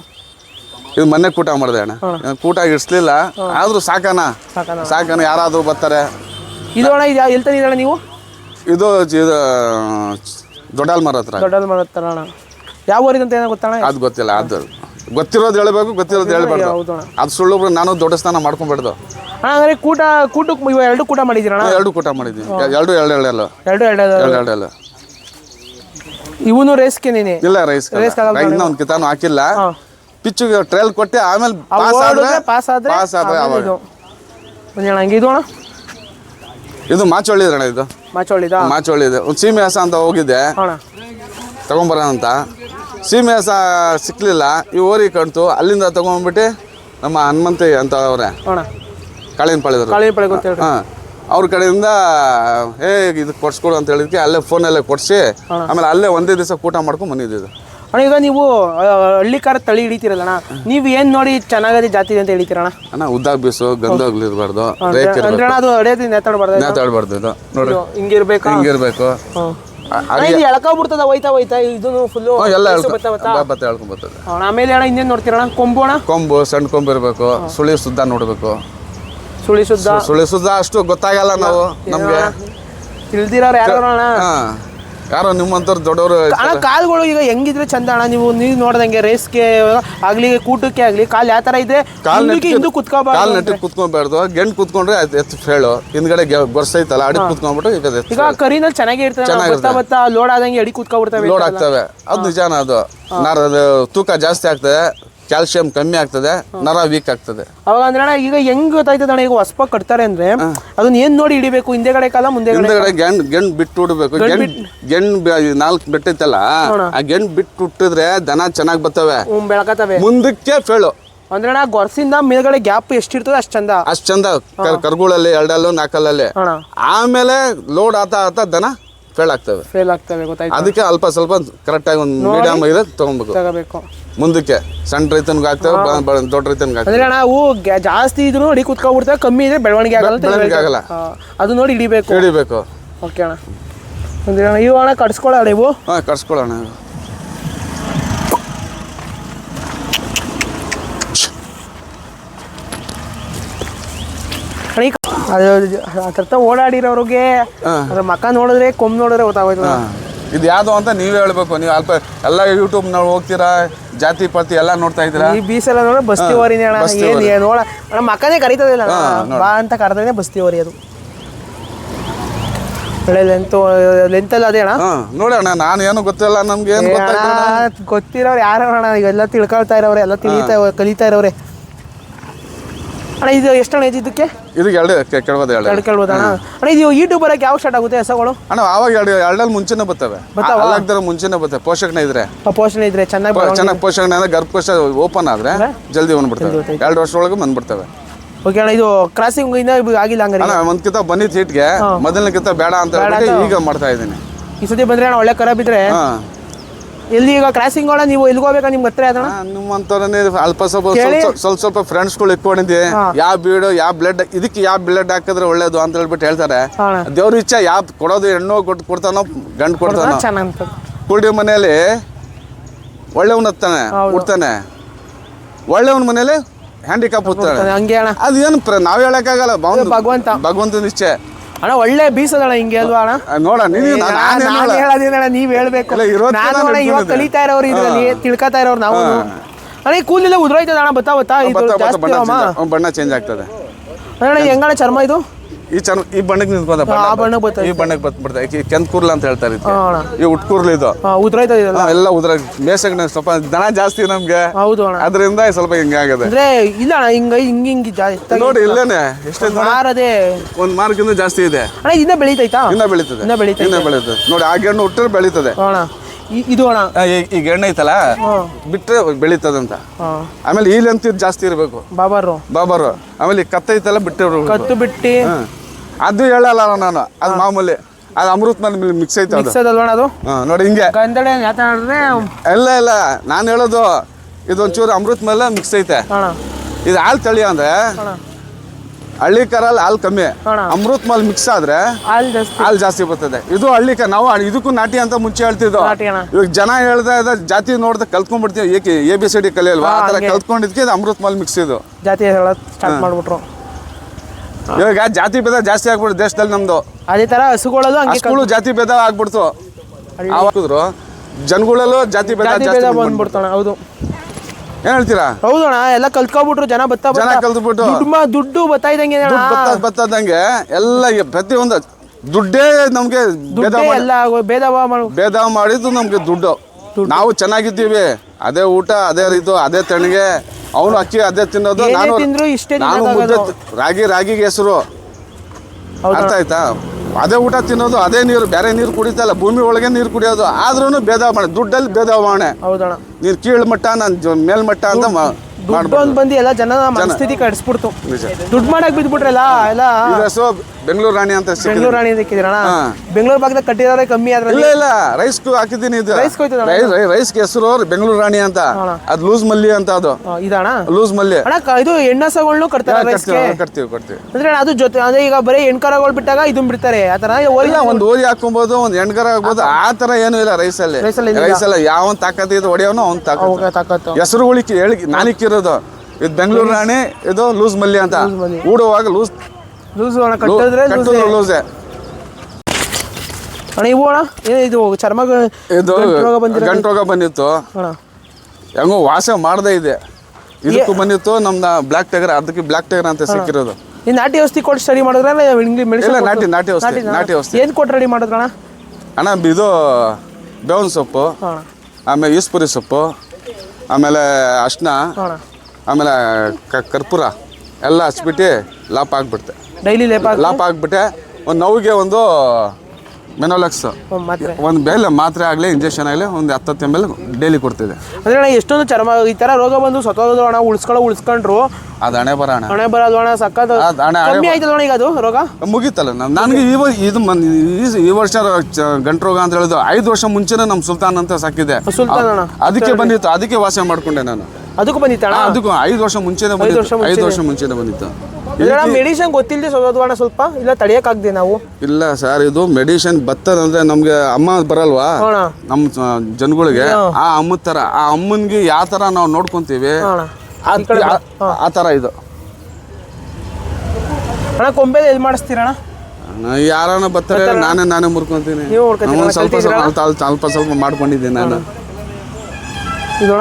ಇದು ಮೊನ್ನೆ ಕೂಟ ಮಾಡಿದೆ ಅಣ್ಣ. ಕೂಟ ಇಡ್ಸ್ಲಿಲ್ಲ. ಆದ್ರೂ ಸಾಕಣ ಸಾಕಣ್ಣ. ಸಾಕಣ ಯಾರಾದ್ರೂ ಬರ್ತಾರೆ. ಇದು ಅಣ್ಣ ಇದು ಎಲ್ಲಿ ನೀವು? ಇದು ದೊಡ್ಡಲ್ ಮರ ಹತ್ರ. ಅಣ್ಣ. ಯಾವ ಊರಿದಂತ ಅಂತ ಏನೋ ಗೊತ್ತಣ್ಣ? ಅದು ಗೊತ್ತಿಲ್ಲ ಅದು ಗೊತ್ತಿರೋದು ಹೇಳ್ಬೇಕು ಗೊತ್ತಿರೋದು ಹೇಳ್ಬಾರ್ದು. ಅದು ಸುಳ್ಳು ನಾನು ದೊಡ್ಡ ಸ್ನಾನ ಮಾಡ್ಕೊಂಡ್ಬಿಡ್ದು. ಅಣ್ಣ ಕೂಟ ಕೂಟಕ್ಕೆ ಎರಡು ಕೂಟ ಮಾಡಿದಿರಣ್ಣ ಎರಡು ಕೂಟ ಮಾಡಿದ್ವಿ ಎರಡು ಎರಡು ಎರಡು ಎರಡು. ಎರಡು ಎರಡು ಎರಡೆಲ್ಲ ಇವನು ರೇಸ್ಗೆ ಇಲ್ಲ ರೈಸ್ ರೈಸ್ ಇನ್ನೊಂದು ಐದು ಕಿತಾನು ಹಾಕಿಲ್ಲ. ಪಿಚ್ಚಿಗೆ ಟ್ರಯಲ್ ಕೊಟ್ಟೆ ಆಮೇಲೆ ಪಾಸ್ ಆದ್ರೆ ಪಾಸ್ ಆದ್ರೆ ಪಾಸ್ ಆದ್ರೆ ಆವಾಗ ಇದು. ಅಣ್ಣ ಇದು ಮಾಚೊಳ್ಳಿ ಅಣ್ಣ ಇದು. ಮಾಚೋಳಿದ ಮಾಚೊಳ್ಳಿ ಇದೆ. ಒಂದು ಸೀಮೆ ಹಸ ಅಂತ ಹೋಗಿದ್ದೆ ತಗೊಂಬರೋಣ ಅಂತ. ಸೀಮೆ ಹಸ ಸಿಕ್ಕಲಿಲ್ಲ ಈ ಓರಿ ಕಣ್ತು ಅಲ್ಲಿಂದ ತಗೊಂಡ್ಬಿಟ್ಟು ನಮ್ಮ ಹನುಮಂತಿ ಅಂತ ಅವರೇ. ಕಾಳಿನ ಪಾಳಿದ್ರು ಹಾಂ. ಅವ್ರ ಕಡೆಯಿಂದ ಹೇ ಇದು ಕೊಡ್ಸ್ಕೊಡು ಅಂತ ಹೇಳಿದ್ಕೆ ಅಲ್ಲೇ ಫೋನಲ್ಲೇ ಕೊಡಿಸಿ ಆಮೇಲೆ ಅಲ್ಲೇ ಒಂದೇ ದಿವಸ ಊಟ ಮಾಡ್ಕೊಂಡು ಬಂದಿದ್ದು ಅಣ್ಣ ಈಗ ನೀವು ಆ, ಹಳ್ಳಿಕಾರ ತಳಿ ಹಿಡಿತೀರಲ್ಲ ಅಣ್ಣ ನೀವು ಏನು ನೋಡಿ ಚೆನ್ನಾಗದೆ ಜಾತಿ ಅಂತ ಹೇಳ್ತೀರಣ್ಣ? ಅಣ್ಣ ಉದ್ದಾಗ ಬೀಸು ಗಂಧಾಗ್ಲಿರ್ಬಾರ್ದು ರೇಕ್ ಅಂದ್ರೆ ಇರ್ಬೇಕು. ಅಣ್ಣ ಅದು ಹೊಡೆಯೋದು ನೆತ್ತಾಡ್ಬಾರ್ದು ನೇತಾಡ್ಬಾರ್ದು ಇದು. ನೋಡ್ರಿ ಹಿಂಗಿರ್ಬೇಕು? ಹಿಂಗಿರ್ಬೇಕು. ಆ- ಅಣ್ಣ, ಇದು ಎಳ್ಕೊಬಿಡ್ತದ ಹೋಯ್ತಾ ಹೋಯ್ತಾ? ಇದನ್ನು ಫುಲ್ಲು ಹ್ಮ್, ಎಲ್ಲ ಬತ್ತಾ ಬತ್ತಾ? ಹೇಳ್ಕೊ ಬತ್ತ ಹೇಳ್ಕೊಂಡ್ ಬರ್ತದೆ. ಅಣ್ಣ ಆಮೇಲೆ ಅಣ್ಣ ಇನ್ನೇನು ನೋಡ್ತೀರಣ್ಣ? ಕೊಂಬು ಅಣ್ಣ? ಕೊಂಬು ಸಣ್ಣ ಕೊಂಬು ಇರಬೇಕು. ಸುಳಿ ಸುದ್ದ ನೋಡ್ಬೇಕು. ಸುಳಿ ಸುದ್ದ? ಸುಳಿ ಸುದ್ದ ಅಷ್ಟು ಗೊತ್ತಾಗಲ್ಲ ನಾವು ನಮ್ಗೆ. ತಿಳಿದಿರೋರು ಯಾರು ಅಣ್ಣ? ಹಾ. ಯಾರೋ ನಿಮ್ಮಂತರ ದೊಡ್ಡವರು ಅಣ್ಣ ಕಾಲ್ಗಳು ಈಗ ಹೆಂಗಿದ್ರೆ ಚಂದ ಅಣ್ಣ ನೀವು ನೀವು ನೋಡ್ದಂಗೆ ರೇಸ್ಗೆ ಆಗ್ಲಿ ಕೂಟಕ್ಕೆ ಆಗ್ಲಿ ಕಾಲ್ ಯಾವ ತರ ಇದೆ ಕಾಲ್ ಹಿಂದೂ ಕಾಲ್ ಕುತ್ಕೋಬಾರ್ದು ನೆಟ್ಟಿಗೆ ಕುತ್ಕೊಬಾರ್ದು ಗೆಂಟ್ ಕುತ್ಕೊಂಡ್ರೆ ಅದು ಎತ್ತು ಹೇಳು. ಹಿಂದ್ಗಡೆ ಗೊರ್ಸೈತಲ್ಲ ಅಡಿ ಕುತ್ಕೊಂಡ್ಬಿಟ್ಟು ಈಗ ಈಗ ಕರಿನಲ್ಲಿ ಚೆನ್ನಾಗಿ ಇರ್ತದೆ. ಬತ್ತಾ ಬತ್ತಾ ಲೋಡ್ ಆದಂಗೆ ಅಡಿ ಕುತ್ಕೊಬಿಡ್ತವೆ ಲೋಡ್ ಆಗ್ತವೆ. ಅದು ನಿಜಾನ ಅದು. ನಾರದ ಅದು ತೂಕ ಜಾಸ್ತಿ ಆಗ್ತದೆ. ಕ್ಯಾಲ್ಸಿಯಂ ಕಮ್ಮಿ ಆಗ್ತದೆ ನರ ವೀಕ್ ಆಗ್ತದೆ. ಅವಾಗ ಅಂದ್ರೆ ಅಣ್ಣ ಈಗ ಹೆಂಗ್ ಗೊತ್ತಾಯ್ತದ ಅಣ್ಣ ಈಗ ಹೊಸಪ ಕಟ್ತಾರೆ ಅಂದ್ರೆ ಅದನ್ನ ಏನ್ ನೋಡಿ ಹಿಡಿಬೇಕು? ಹಿಂದೆಗಡೆ ಕಾಲ ಮುಂದೆ ಹಿಂದ್ಗಡೆ ಗೆಣ್ ಗೆಣ್ ಬಿಟ್ಟು ಉಡ್ಬೇಕು. ಗೆಣ್ ಗೆಣ್ ನಾಲ್ಕು ಬಿಟ್ಟೈತಲ್ಲ ಆ ಗೆಣ್ ಬಿಟ್ಟು ಉಟ್ಟಿದ್ರೆ ದನ ಚೆನ್ನಾಗಿ ಬರ್ತವೆ. ಬೆಳಕತ್ತವೆ. ಮುಂದಕ್ಕೆ ಫೇಳು. ಅಂದ್ರೆ ಗೊರ್ಸಿಂದ ಮೇಲ್ಗಡೆ ಗ್ಯಾಪ್ ಎಷ್ಟಿರ್ತದೆ ಅಷ್ಟ್ ಚಂದ? ಅಷ್ಟು ಚಂದ. ಕರ್- ಕರ್ಗುಳಲ್ಲಿ ಎರಡಲ್ಲೂ ನಾಲ್ಕಲ್ಲಲ್ಲಿ ಆಮೇಲೆ ಲೋಡ್ ಆತ ಆತ ದನ ಫೇಲ್ ಆಗ್ತವೆ. ಫೇಲ್ ಆಗ್ತವೆ ಗೊತ್ತಾಯ್ತು? ಅದಕ್ಕೆ ಅಲ್ಪ ಸ್ವಲ್ಪ ಕರೆಕ್ಟಾಗಿ ಒಂದು ಮೀಡಿಯಂ ಇದೆ ತಗೊಬೇಕು ತಗೋಬೇಕು. ಮುಂದಕ್ಕೆ ಸಣ್ಣ ರೈತನಿಗೆ ಆಗ್ತವೆ ದೊಡ್ಡ ರೈತನಿಗೆ ಆಗ್ತವೆ. ಅಂದ್ರೆ ಅಣ್ಣ ಗ್ಯಾ- ಜಾಸ್ತಿ ಇದ್ರು ಅಡಿ ಕುತ್ಕೊಬಿಡ್ತವೆ ಕಮ್ಮಿ ಇದ್ರೆ ಬೆಳವಣಿಗೆ ಆಗಲ್ಲ ಅಂತ ಬೆಳವಣಿಗೆ ಹೇಳ್ತಾರೆ. ಆಗಲ್ಲ. ಹಾ, ಅದು ನೋಡಿ ಹಿಡಿಬೇಕು. ಹಿಡಿಬೇಕು. ಓಕೆ ಅಣ್ಣ. ಅಂದ್ರೆ ಅಣ್ಣ ಇವು ಅಣ್ಣ ಕಟ್ಸ್ಕೊಳ್ಳ ನೀವು? ಹಾಂ ಕರ್ಸ್ಕೊಳ್ಳೋಣ ಅದು ಅದ್ರ ಓಡಾಡಿರೋರಿಗೆ ಅದ್ರ ಮಕ್ಕ ನೋಡಿದ್ರೆ ಕೊಮ್ ನೋಡಿದ್ರೆ ಗೊತ್ತಾಗೋಯ್ತು ಇದು ಯಾವುದು ಅಂತ ನೀವೇ ಹೇಳ್ಬೇಕು. ನೀವು ಅಲ್ಪ ಎಲ್ಲ ಯೂಟ್ಯೂಬ್ ನಾವು ಹೋಗ್ತೀರಾ ಜಾತಿ ಪಾತಿ ಎಲ್ಲ ನೋಡ್ತಾ ಇದ್ದೀರಾ? ಈ ಬೀಸ್ ಎಲ್ಲ ಬಸ್ತಿ ಓರಿನೇ ಅಣ್ಣ ಬಸ್ತಿ ಏನ್ ನೋಡ ಅಣ್ಣ ಮಕ್ಕನೇ ಕರಿತದಿಲ್ಲ ಬಾ ಅಂತ ಕರೆದ್ರೆ ಬಸ್ತಿ ಓರಿ ಅದು. ಒಳ್ಳೆ ಲೆಂತ್ ಲೆಂತಲ್ಲ ಅದೇ ಅಣ್ಣ ನೋಡೋಣ. ನಾನು ಏನು ಗೊತ್ತಿಲ್ಲ ನಮ್ಗೆ ಗೊತ್ತಿರೋರು ಯಾರು ಅಣ್ಣ ಎಲ್ಲ ತಿಳ್ಕೊಳ್ತಾ ಇರೋರೆ ಎಲ್ಲ ತಿಳಿತಾ ಕಲಿತಾ ಇರೋರೆ. ಅಣ್ಣ ಇದು ಎಷ್ಟು ಏಜ್ ಇದಕ್ಕೆ? ಇದು ಎರಡು ಕೇಳ್ಬೋದು ಎರಡು? ಎರಡು ಕೇಳ್ಬೋದಾ? ಅಣ್ಣ ಇದು ಯೂಟ್ಯೂಬ್ ಬರಕ್ಕೆ ಯಾವಾಗ ಸ್ಟಾರ್ಟ್ ಆಗುತ್ತೆ ಹೆಸಗಳು? ಅಣ್ಣ ಅವಾಗ ಎರಡು ಎರಡಲ್ಲಿ ಮುಂಚೆನೇ ಬರ್ತವೆ? ಅಲ್ಲಾಗ್ದಾರ ಮುಂಚೆನೇ ಬರ್ತವೆ. ಪೋಷಕನೇ ಇದ್ರೆ. ಪೋಷಣೆ ಇದ್ರೆ ಚೆನ್ನಾಗಿ ಚೆನ್ನಾಗಿ ಪೋಷಕನೇ ಅಂದ್ರೆ ಗರ್ಭಕೋಶ ಓಪನ್ ಆದ್ರೆ ಜಲ್ದಿ ಬಂದ್ಬಿಡ್ತವೆ. ಎರಡು ವರ್ಷದೊಳಗೆ ಬಂದ್ಬಿಡ್ತವೆ. ಓಕೆ ಅಣ್ಣ ಇದು ಕ್ರಾಸಿಂಗ್ ಇಂದ ಆಗಿಲ್ಲ ಹಂಗಾರೆ ಅಣ್ಣ ಒಂದ್ಕಿಂತ ಬನ್ನಿ ಬಂದಿದ್ ಹೀಟ್ಗೆ ಮೊದಲನೇ ಬೇಡ ಅಂತ ಈಗ ಮಾಡ್ತಾ ಇದ್ದೀನಿ. ಈ ಸತಿ ಬಂದ್ರೆ ಅಣ್ಣ ಒಳ್ಳೆ ಕರ ಬಿದ್ರೆ ಹಾ ಎಲ್ಲಿ ಈಗ ಕ್ರಾಸಿಂಗ್ ಒಳ ನೀವು ಇಲ್ಲಿ ಹೋಗ್ಬೇಕಾ ನಿಮ್ಗೆ ಹತ್ರ ಅದಣ ನಿಮ್ಮಂತವ್ರನ್ನೇ ಅಲ್ಪ ಸ್ವಲ್ಪ ಕೇಳಿ. ಸ್ವಲ್ಪ ಸ್ವಲ್ಪ ಸ್ವಲ್ಪ ಫ್ರೆಂಡ್ಸ್ಗಳು ಇಟ್ಕೊಂಡಿದ್ದೆ ಯಾವ ಬೀಡು ಯಾವ ಬ್ಲಡ್ ಇದಕ್ಕೆ ಯಾವ ಬ್ಲಡ್ ಹಾಕಿದ್ರೆ ಒಳ್ಳೇದು ಅಂತ ಹೇಳ್ಬಿಟ್ಟು ಹೇಳ್ತಾರೆ. ದೇವ್ರ ಇಚ್ಛೆ ಯಾವ ಕೊಡೋದು ಹೆಣ್ಣು ಕೊಟ್ಟು ಕೊಡ್ತಾನೋ ಗಂಡು ಕೊಡ್ತಾನೋ ಚೆನ್ನಾಗಿ ಮನೇಲಿ ಮನೆಯಲ್ಲಿ ಒಳ್ಳೆವನ್ ಹತ್ತಾನೆ ಹುಡ್ತಾನೆ. ಒಳ್ಳೆವನ್ ಮನೇಲಿ ಹ್ಯಾಂಡಿಕ್ಯಾಪ್ ಹುಡ್ತಾನೆ. ಹಂಗೆ ಅಣ್ಣ. ಅದೇನು ಪ್ರ ನಾವ್ ಹೇಳಕ್ಕಾಗಲ್ಲ ಭಗವಂತ ಭಗವಂತ. ಭಗವಂತನ ಇಚ್ಛೆ. ಅಣ್ಣ ಒಳ್ಳೆ ಬೀಸದಣ್ಣ ಹಿಂಗೆ ಅಲ್ವಾ ಅಣ್ಣ? ನೋಡ ನೀನು. ಹೇಳೋದೇನಣ್ಣ ನೀವ್ ಹೇಳ್ಬೇಕು. ನಾನು ಅಣ್ಣ ಇವಾಗ ಕಲಿತಾ ಇರೋರು ಇದ್ರಲ್ಲಿ ತಿಳ್ಕೊತಾ ಇರೋರು ನಾವು. ಅಣ್ಣ ಈ ಕೂದಲೆಲ್ಲ ಉದ್ರೋಯ್ತದ ಅಣ್ಣ? ಬತ್ತಾ ಬತ್ತಾ ಬಣ್ಣ ಚೇಂಜ್ ಆಗ್ತದೆ. ಅಣ್ಣ ಹೆಂಗಣ್ಣ ಚರ್ಮ ಇದು? ಈ ಚರ್ಮ ಈ ಬಣ್ಣಕ್ಕೆ ನಿಂತ್ಕೊಂಡ ಆ ಬಣ್ಣ ಬರ್ತದೆ. ಈ ಬಣ್ಣಕ್ಕೆ ಬಂದ್ಬಿಡ್ತದೆ. ಈ ಕೆಂತ್ ಕೂರ್ಲ ಅಂತ ಹೇಳ್ತಾರೆ ಈ ಉಟ್ ಕೂರ್ಲ ಇದು. ಹಾ, ಎಲ್ಲ ಉದ್ರ ಮೇಸಕ್ಕೆ ಸ್ವಲ್ಪ ದನ ಜಾಸ್ತಿ ನಮ್ಗೆ. ಹೌದು ಅಣ್ಣ. ಅದರಿಂದ ಸ್ವಲ್ಪ ಹಿಂಗಾಗದೆ ಅಂದ್ರೆ ಇಲ್ಲ ಅಣ್ಣ ಹಿಂಗ ಹಿಂಗ ಹಿಂಗ್ ಜಾಸ್ತಿ ನೋಡಿ ಇಲ್ಲೇನೆ. ಎಷ್ಟೇ ಮಾರದೆ. ಒಂದ್ ಮಾರ್ಕಿಂದ ಜಾಸ್ತಿ ಇದೆ. ಅಣ್ಣ ಇನ್ನ ಬೆಳೀತೈತಾ? ಇನ್ನ ಬೆಳೀತದೆ. ಇನ್ನ ಬೆಳೀತದೆ ಇನ್ನ ಬೆಳೀತದೆ. ನೋಡಿ ಆ ಗೆಣ್ಣು ಹುಟ್ಟರೆ ಬೆಳೀತದೆ. ಅಣ್ಣ. ಇದು ಅಣ್ಣ. ಆ, ಈ- ಈ ಐತಲ್ಲ? ಬಿಟ್ರೆ ಬೆಳೀತದಂತ. ಆಮೇಲೆ ಈ ಲೆಂತ್ ಜಾಸ್ತಿ ಇರಬೇಕು. ಬಾಬಾರು ಬಾಬಾರು ಆಮೇಲೆ ಕತ್ತೈತಲ್ಲ ಬಿಟ್ಟು ಕತ್ತು ಬಿಟ್ಟಿ. ಅದು ಹೇಳಲ್ಲ ನಾನು. ಅದು ಮಾಮೂಲಿ. ಅದು ಅಮೃತ್ ಮೇಲೆ ಮಿಕ್ಸ್ ಐತೆ ಅದು. ಅದು? ಹಾ, ನೋಡಿ ಹಿಂಗೆ. ಮಾತಾಡಿದ್ರೆ ಎಲ್ಲ ಇಲ್ಲ ನಾನು ಹೇಳೋದು ಇದೊಂಚೂರು ಅಮೃತ್ ಮೇಲೆ ಮಿಕ್ಸ್ ಐತೆ. ಅಣ್ಣ ಇದು ಹಾಲು ತಳಿ ಅಂದ್ರೆ ಅಣ್ಣ ಹಳ್ಳಿ ಕರಲ್ಲಿ ಹಾಲು ಕಮ್ಮಿ. ಅಣ್ಣ. ಅಮೃತ್ ಮೇಲೆ ಮಿಕ್ಸ್ ಆದ್ರೆ ಹಾಲು ಜಾಸ್ತಿ. ಹಾಲು ಜಾಸ್ತಿ ಬರ್ತದೆ. ಇದು ಹಳ್ಳಿ ಕ ನಾವು ಇದಕ್ಕೂ ನಾಟಿ ಅಂತ ಮುಂಚೆ ಹೇಳ್ತಿದ್ದೋ. ನಾಟಿ ಅಣ್ಣ. ಇವಾಗ ಜನ ಹೇಳ್ತಾ ಇದ್ದ ಜಾತಿ ನೋಡ್ದೆ ಕಲ್ತ್ಕೊಂಡ್ಬಿಡ್ತೀವಿ ಏಕೆ ಎ ಬಿ ಸಿ ಡಿ ಕಲಿಯಲ್ವಾ ಆ ಥರ ಕಲ್ತ್ಕೊಂಡಿದ್ಕೆ ಇದು ಅಮೃತ್ ಮಲ್ ಮಿಕ್ಸ್ ಇದು. ಜಾತಿ ಹೇಳೋದು ಸ್ಟಾರ್ಟ್ ಮಾಡ್ಬಿಟ್ರು. ಇವಾಗ ಜಾತಿ ಭೇದ ಜಾಸ್ತಿ ಆಗ್ಬಿಡ್ತು ದೇಶದಲ್ಲಿ ನಮ್ದು. ಅದೇ ತರ ಹಸುಗಳಲ್ಲೂ ಹಂಗೆ ಹಸ್ಗಳು ಜಾತಿ ಭೇದ ಆಗ್ಬಿಡ್ತು. ಹಾಕಿದ್ರು. ಜನಗಳಲ್ಲೂ ಜಾತಿ ಭೇದ ಜಾತಿ ಜಾಸ್ತಿ ಭೇದ. ಬಂದ್ಬಿಡ್ತಾಣ ಹೌದು. ಏನ್ ಹೇಳ್ತೀರಾ? ಹೌದು ಅಣ್ಣ ಎಲ್ಲ ಕಲ್ತ್ಕೊಬಿಟ್ರು ಜನ ಬತ್ತಾ ಜನ ಕಲ್ತ್ಬಿಟ್ಟು. ದುಡ್ಡು ದುಡ್ಡು ಬತ್ತಾ ಇದ್ದಂಗೆ ಬತ್ತದಂಗೆ ಎಲ್ಲ ಪ್ರತಿ ಪ್ರತಿಯೊಂದು ದುಡ್ಡೇ ನಮ್ಗೆ ಭೇದ ಮಾಡು ಭೇದ ಮಾಡಿದ್ದು ನಮ್ಗೆ ದುಡ್ಡು. ನಾವು ಚೆನ್ನಾಗಿದ್ದೀವಿ. ಅದೇ ಊಟ ಅದೇ ಇದು ಅದೇ ತಣ್ಣಗೆ ಅವನು ಅಕ್ಕಿ ಅದೇ ತಿನ್ನೋದು. ನಾನು ನಾನು ಮುದ್ದೆ. ರಾಗಿ ರಾಗಿಗೆ ಹೆಸರು? ಅರ್ಥ ಆಯ್ತಾ? ಅದೇ ಊಟ ತಿನ್ನೋದು ಅದೇ ನೀರು. ಬೇರೆ ನೀರು ಕುಡಿತಲ್ಲ ಭೂಮಿ ಒಳಗೆ ನೀರು ಕುಡಿಯೋದು. ಆದ್ರೂ ಭೇದ ಮಾಡಿ ದುಡ್ಡಲ್ಲಿ ಭೇದಾವಣೆ ನೀನು ಕೀಳ್ಮಟ್ಟ ನಾನು ಮೇಲ್ಮಟ್ಟ ಅಂತ ದುಡ್ಡು ಬಂದು ಎಲ್ಲ ಜನ ಮನಸ್ಥಿತಿ ಕಡಿಸ್ಬಿಡ್ತು ದುಡ್ಡು ಮಾಡಕ್ ಬಿದ್ಬಿಟ್ರಲ್ಲ ಎಲ್ಲ ಬೆಂಗಳೂರು ರಾಣಿ ಅಂತ ಬೆಂಗಳೂರು ರಾಣಿ ಹಾ. ಬೆಂಗಳೂರು ಭಾಗದ ಕಟ್ಟಿದಾರೆ ಕಮ್ಮಿ ಆದ್ರೆ ಇಲ್ಲ ಇಲ್ಲ ರೈಸ್ ಹಾಕಿದ್ದೀನಿ ಇದು. ರೈಸ್? ರೈಸ್ ಹೆಸರು ಬೆಂಗಳೂರು ರಾಣಿ ಅಂತ. ಅದು ಲೂಸ್ ಮಲ್ಲಿ ಅಂತ ಅದು. ಆ, ಲೂಸ್ ಮಲ್ಲಿ. ಅಣ್ಣ ಇದು ಹೆಣ್ಣಸಗಳನ್ನೂ ಕಟ್ತಾರೆ ರೈಸ್ಗೆ ಕಟ್ತೀವಿ ಕಟ್ತೀವಿ. ಅಂದ್ರೆ ಅದು ಜೊತೆ ಅಂದ್ರೆ ಈಗ ಬರೀ ಎಣ್ಕರಗಳು ಬಿಟ್ಟಾಗ ಇದನ್ನ ಬಿಡ್ತಾರೆ. ಆ ತರ ಇಲ್ಲ ಒಂದು ಓರಿ ಹಾಕೊಬಹುದು ಒಂದು ಎಣ್ಕರ ಆಗ್ಬೋದು ಆ ತರ ಏನು ಇಲ್ಲ ರೈಸಲ್ಲಿ ಅಲ್ಲಿ. ರೈಸ್ ರೈಸಲ್ಲ ಯಾವ ತಾಕತ್ ಇದು ಹೊಡೆಯವನು ಅವ್ನು ತಾಕತ್ ಹೆಸರುಗಳಿಗೆ ಹೇಳಿ ನಾನಿಕ್ಕಿರೋದು ಇದು ಬೆಂಗಳೂರು ರಾಣಿ ಇದು ಲೂಸ್ ಮಲ್ಲಿ ಅಂತ. ಊಡುವಾಗ ಲೂಸ್ ಲೂಸು ಅಣ್ಣ ಕಟ್ಟಿದ್ರೆ ಲೂಸು. ಲೂಸೆ. ಅಣ್ಣ ಇವು ಅಣ್ಣ ಏನು ಇದು ಚರ್ಮ ಇದು ಗಂಟು ರೋಗ ಬಂದಿತ್ತು. ಹೆಂಗೋ ವಾಸ ಮಾಡದೇ ಇದೆ. ಇದಕ್ಕೂ ಬಂದಿತ್ತು ನಮ್ದು ಬ್ಲ್ಯಾಕ್ ಟೈಗರ್ ಅದಕ್ಕೆ ಬ್ಲ್ಯಾಕ್ ಟೈಗರ್ ಅಂತ ಸಿಕ್ಕಿರೋದು. ಈ ನಾಟಿ ಔಷಧಿ ಕೊಟ್ಟು ಸ್ಟಡಿ ಮಾಡಿದ್ರೆ ಇಂಗ್ಲೀಷ್ ಇಲ್ಲ ನಾಟಿ ನಾಟಿ ಔಷಧಿ ನಾಟಿ ಔಷಧಿ. ಏನು ಕೊಟ್ಟು ರೆಡಿ ಮಾಡಿದ್ರಣ್ಣ ಅಣ್ಣ? ಇದು ಬೇವಿನ ಸೊಪ್ಪು ಆಮೇಲೆ ಈಸ್ಪುರಿ ಸೊಪ್ಪು ಆಮೇಲೆ ಅರ್ಶಿನ ಆಮೇಲೆ ಕರ್ಪೂರ ಎಲ್ಲ ಹಚ್ಬಿಟ್ಟು ಲಾಪ್ ಹಾಕ್ಬಿಡ್ತೆ ಡೈಲಿ ಲೇಪ ಲಾಪ್ ಹಾಕ್ಬಿಟ್ಟೆ. ಒಂದು ನೋವಿಗೆ ಒಂದು ಮೆನೋಲೆಕ್ಸ್. ಒಂದ್ ಮಾತ್ರೆ. ಒಂದು ಬೇಲೆ ಮಾತ್ರೆ ಆಗಲಿ ಇಂಜೆಕ್ಷನ್ ಆಗಲಿ ಒಂದು ಹತ್ತತ್ತು ಎಂ ಎಲ್ ಡೈಲಿ ಕೊಡ್ತಿದೆ. ಅಂದ್ರೆ ಅಣ್ಣ ಎಷ್ಟೊಂದು ಚರ್ಮ ಈ ತರ ರೋಗ ಬಂದು ಸತ್ತೋದು ಅಣ್ಣ ಉಳ್ಸ್ಕೊಳ್ಳೋ ಉಳ್ಸ್ಕೊಂಡ್ರು. ಅದು ಹಣೆ ಬರ ಅಣ್ಣ. ಹಣೆ ಬರೋದು ಅಣ್ಣ ಸಕ್ಕತ್ ಅದ್ ಹಣೆ ಕಮ್ಮಿ ಆಯ್ತದ ಈಗ ಅದು ರೋಗ? ಮುಗೀತಲ್ಲ. ನಾನು ನನಗೆ ಈ ಇದು ಈ- ವರ್ಷ ಗಂಟು ರೋಗ ಅಂತ ಹೇಳಿದ್ರು ಐದು ವರ್ಷ ಮುಂಚೆನೇ ನಮ್ಮ ಸುಲ್ತಾನ್ ಅಂತ ಸಾಕಿದೆ ಸುಲ್ತಾನ್ ಅಣ್ಣ. ಅದಕ್ಕೆ ಬಂದಿತ್ತು. ಅದಕ್ಕೆ ವಾಸ ಮಾಡ್ಕೊಂಡೆ ನಾನು. ಅದಕ್ಕೂ ಬಂದಿತ್ತು ಅದಕ್ಕೂ ಐದು ವರ್ಷ ಮುಂಚೆನೇ ಬಂದಿತ್ತು. ಐದು ವರ್ಷ ಮುಂಚೆನೇ ಬಂದಿತ್ತು. ಇಲ್ಲ ಮೆಡಿಸಿನ್ ಗೊತ್ತಿಲ್ಲದೆ ಸೋದೋದ್ವಾಣ ಸ್ವಲ್ಪ? ಇಲ್ಲ ತಡೆಯಕ್ಕಾಗ್ದೆ ನಾವು? ಇಲ್ಲ ಸರ್ ಇದು ಮೆಡಿಸಿನ್ ಬತ್ತದಂದ್ರೆ ನಮ್ಗೆ ಅಮ್ಮ ಬರಲ್ವಾ? ನಮ್ಮ ಜನಗಳಿಗೆ ಆ ಅಮ್ಮ ತರ ಆ ಅಮ್ಮನ್ಗೆ ಯಾವ ತರ ನಾವು ನೋಡ್ಕೊಂತೀವಿ? ಆ- ತರ ಇದು. ಅಣ್ಣ ಕೊಂಬೆ ಎಲ್ಲಿ ಮಾಡಿಸ್ತೀರಣ ಯಾರನ್ನ ಬರ್ತಾರೆ ನಾನೇ ನಾನೇ ಮುರ್ಕೊಂತೀನಿ. ಸ್ವಲ್ಪ ಸ್ವಲ್ಪ ಸ್ವಲ್ಪ ಸ್ವಲ್ಪ ಮಾಡ್ಕೊಂಡಿದ್ದೀನಿ ನಾನು. ಇದು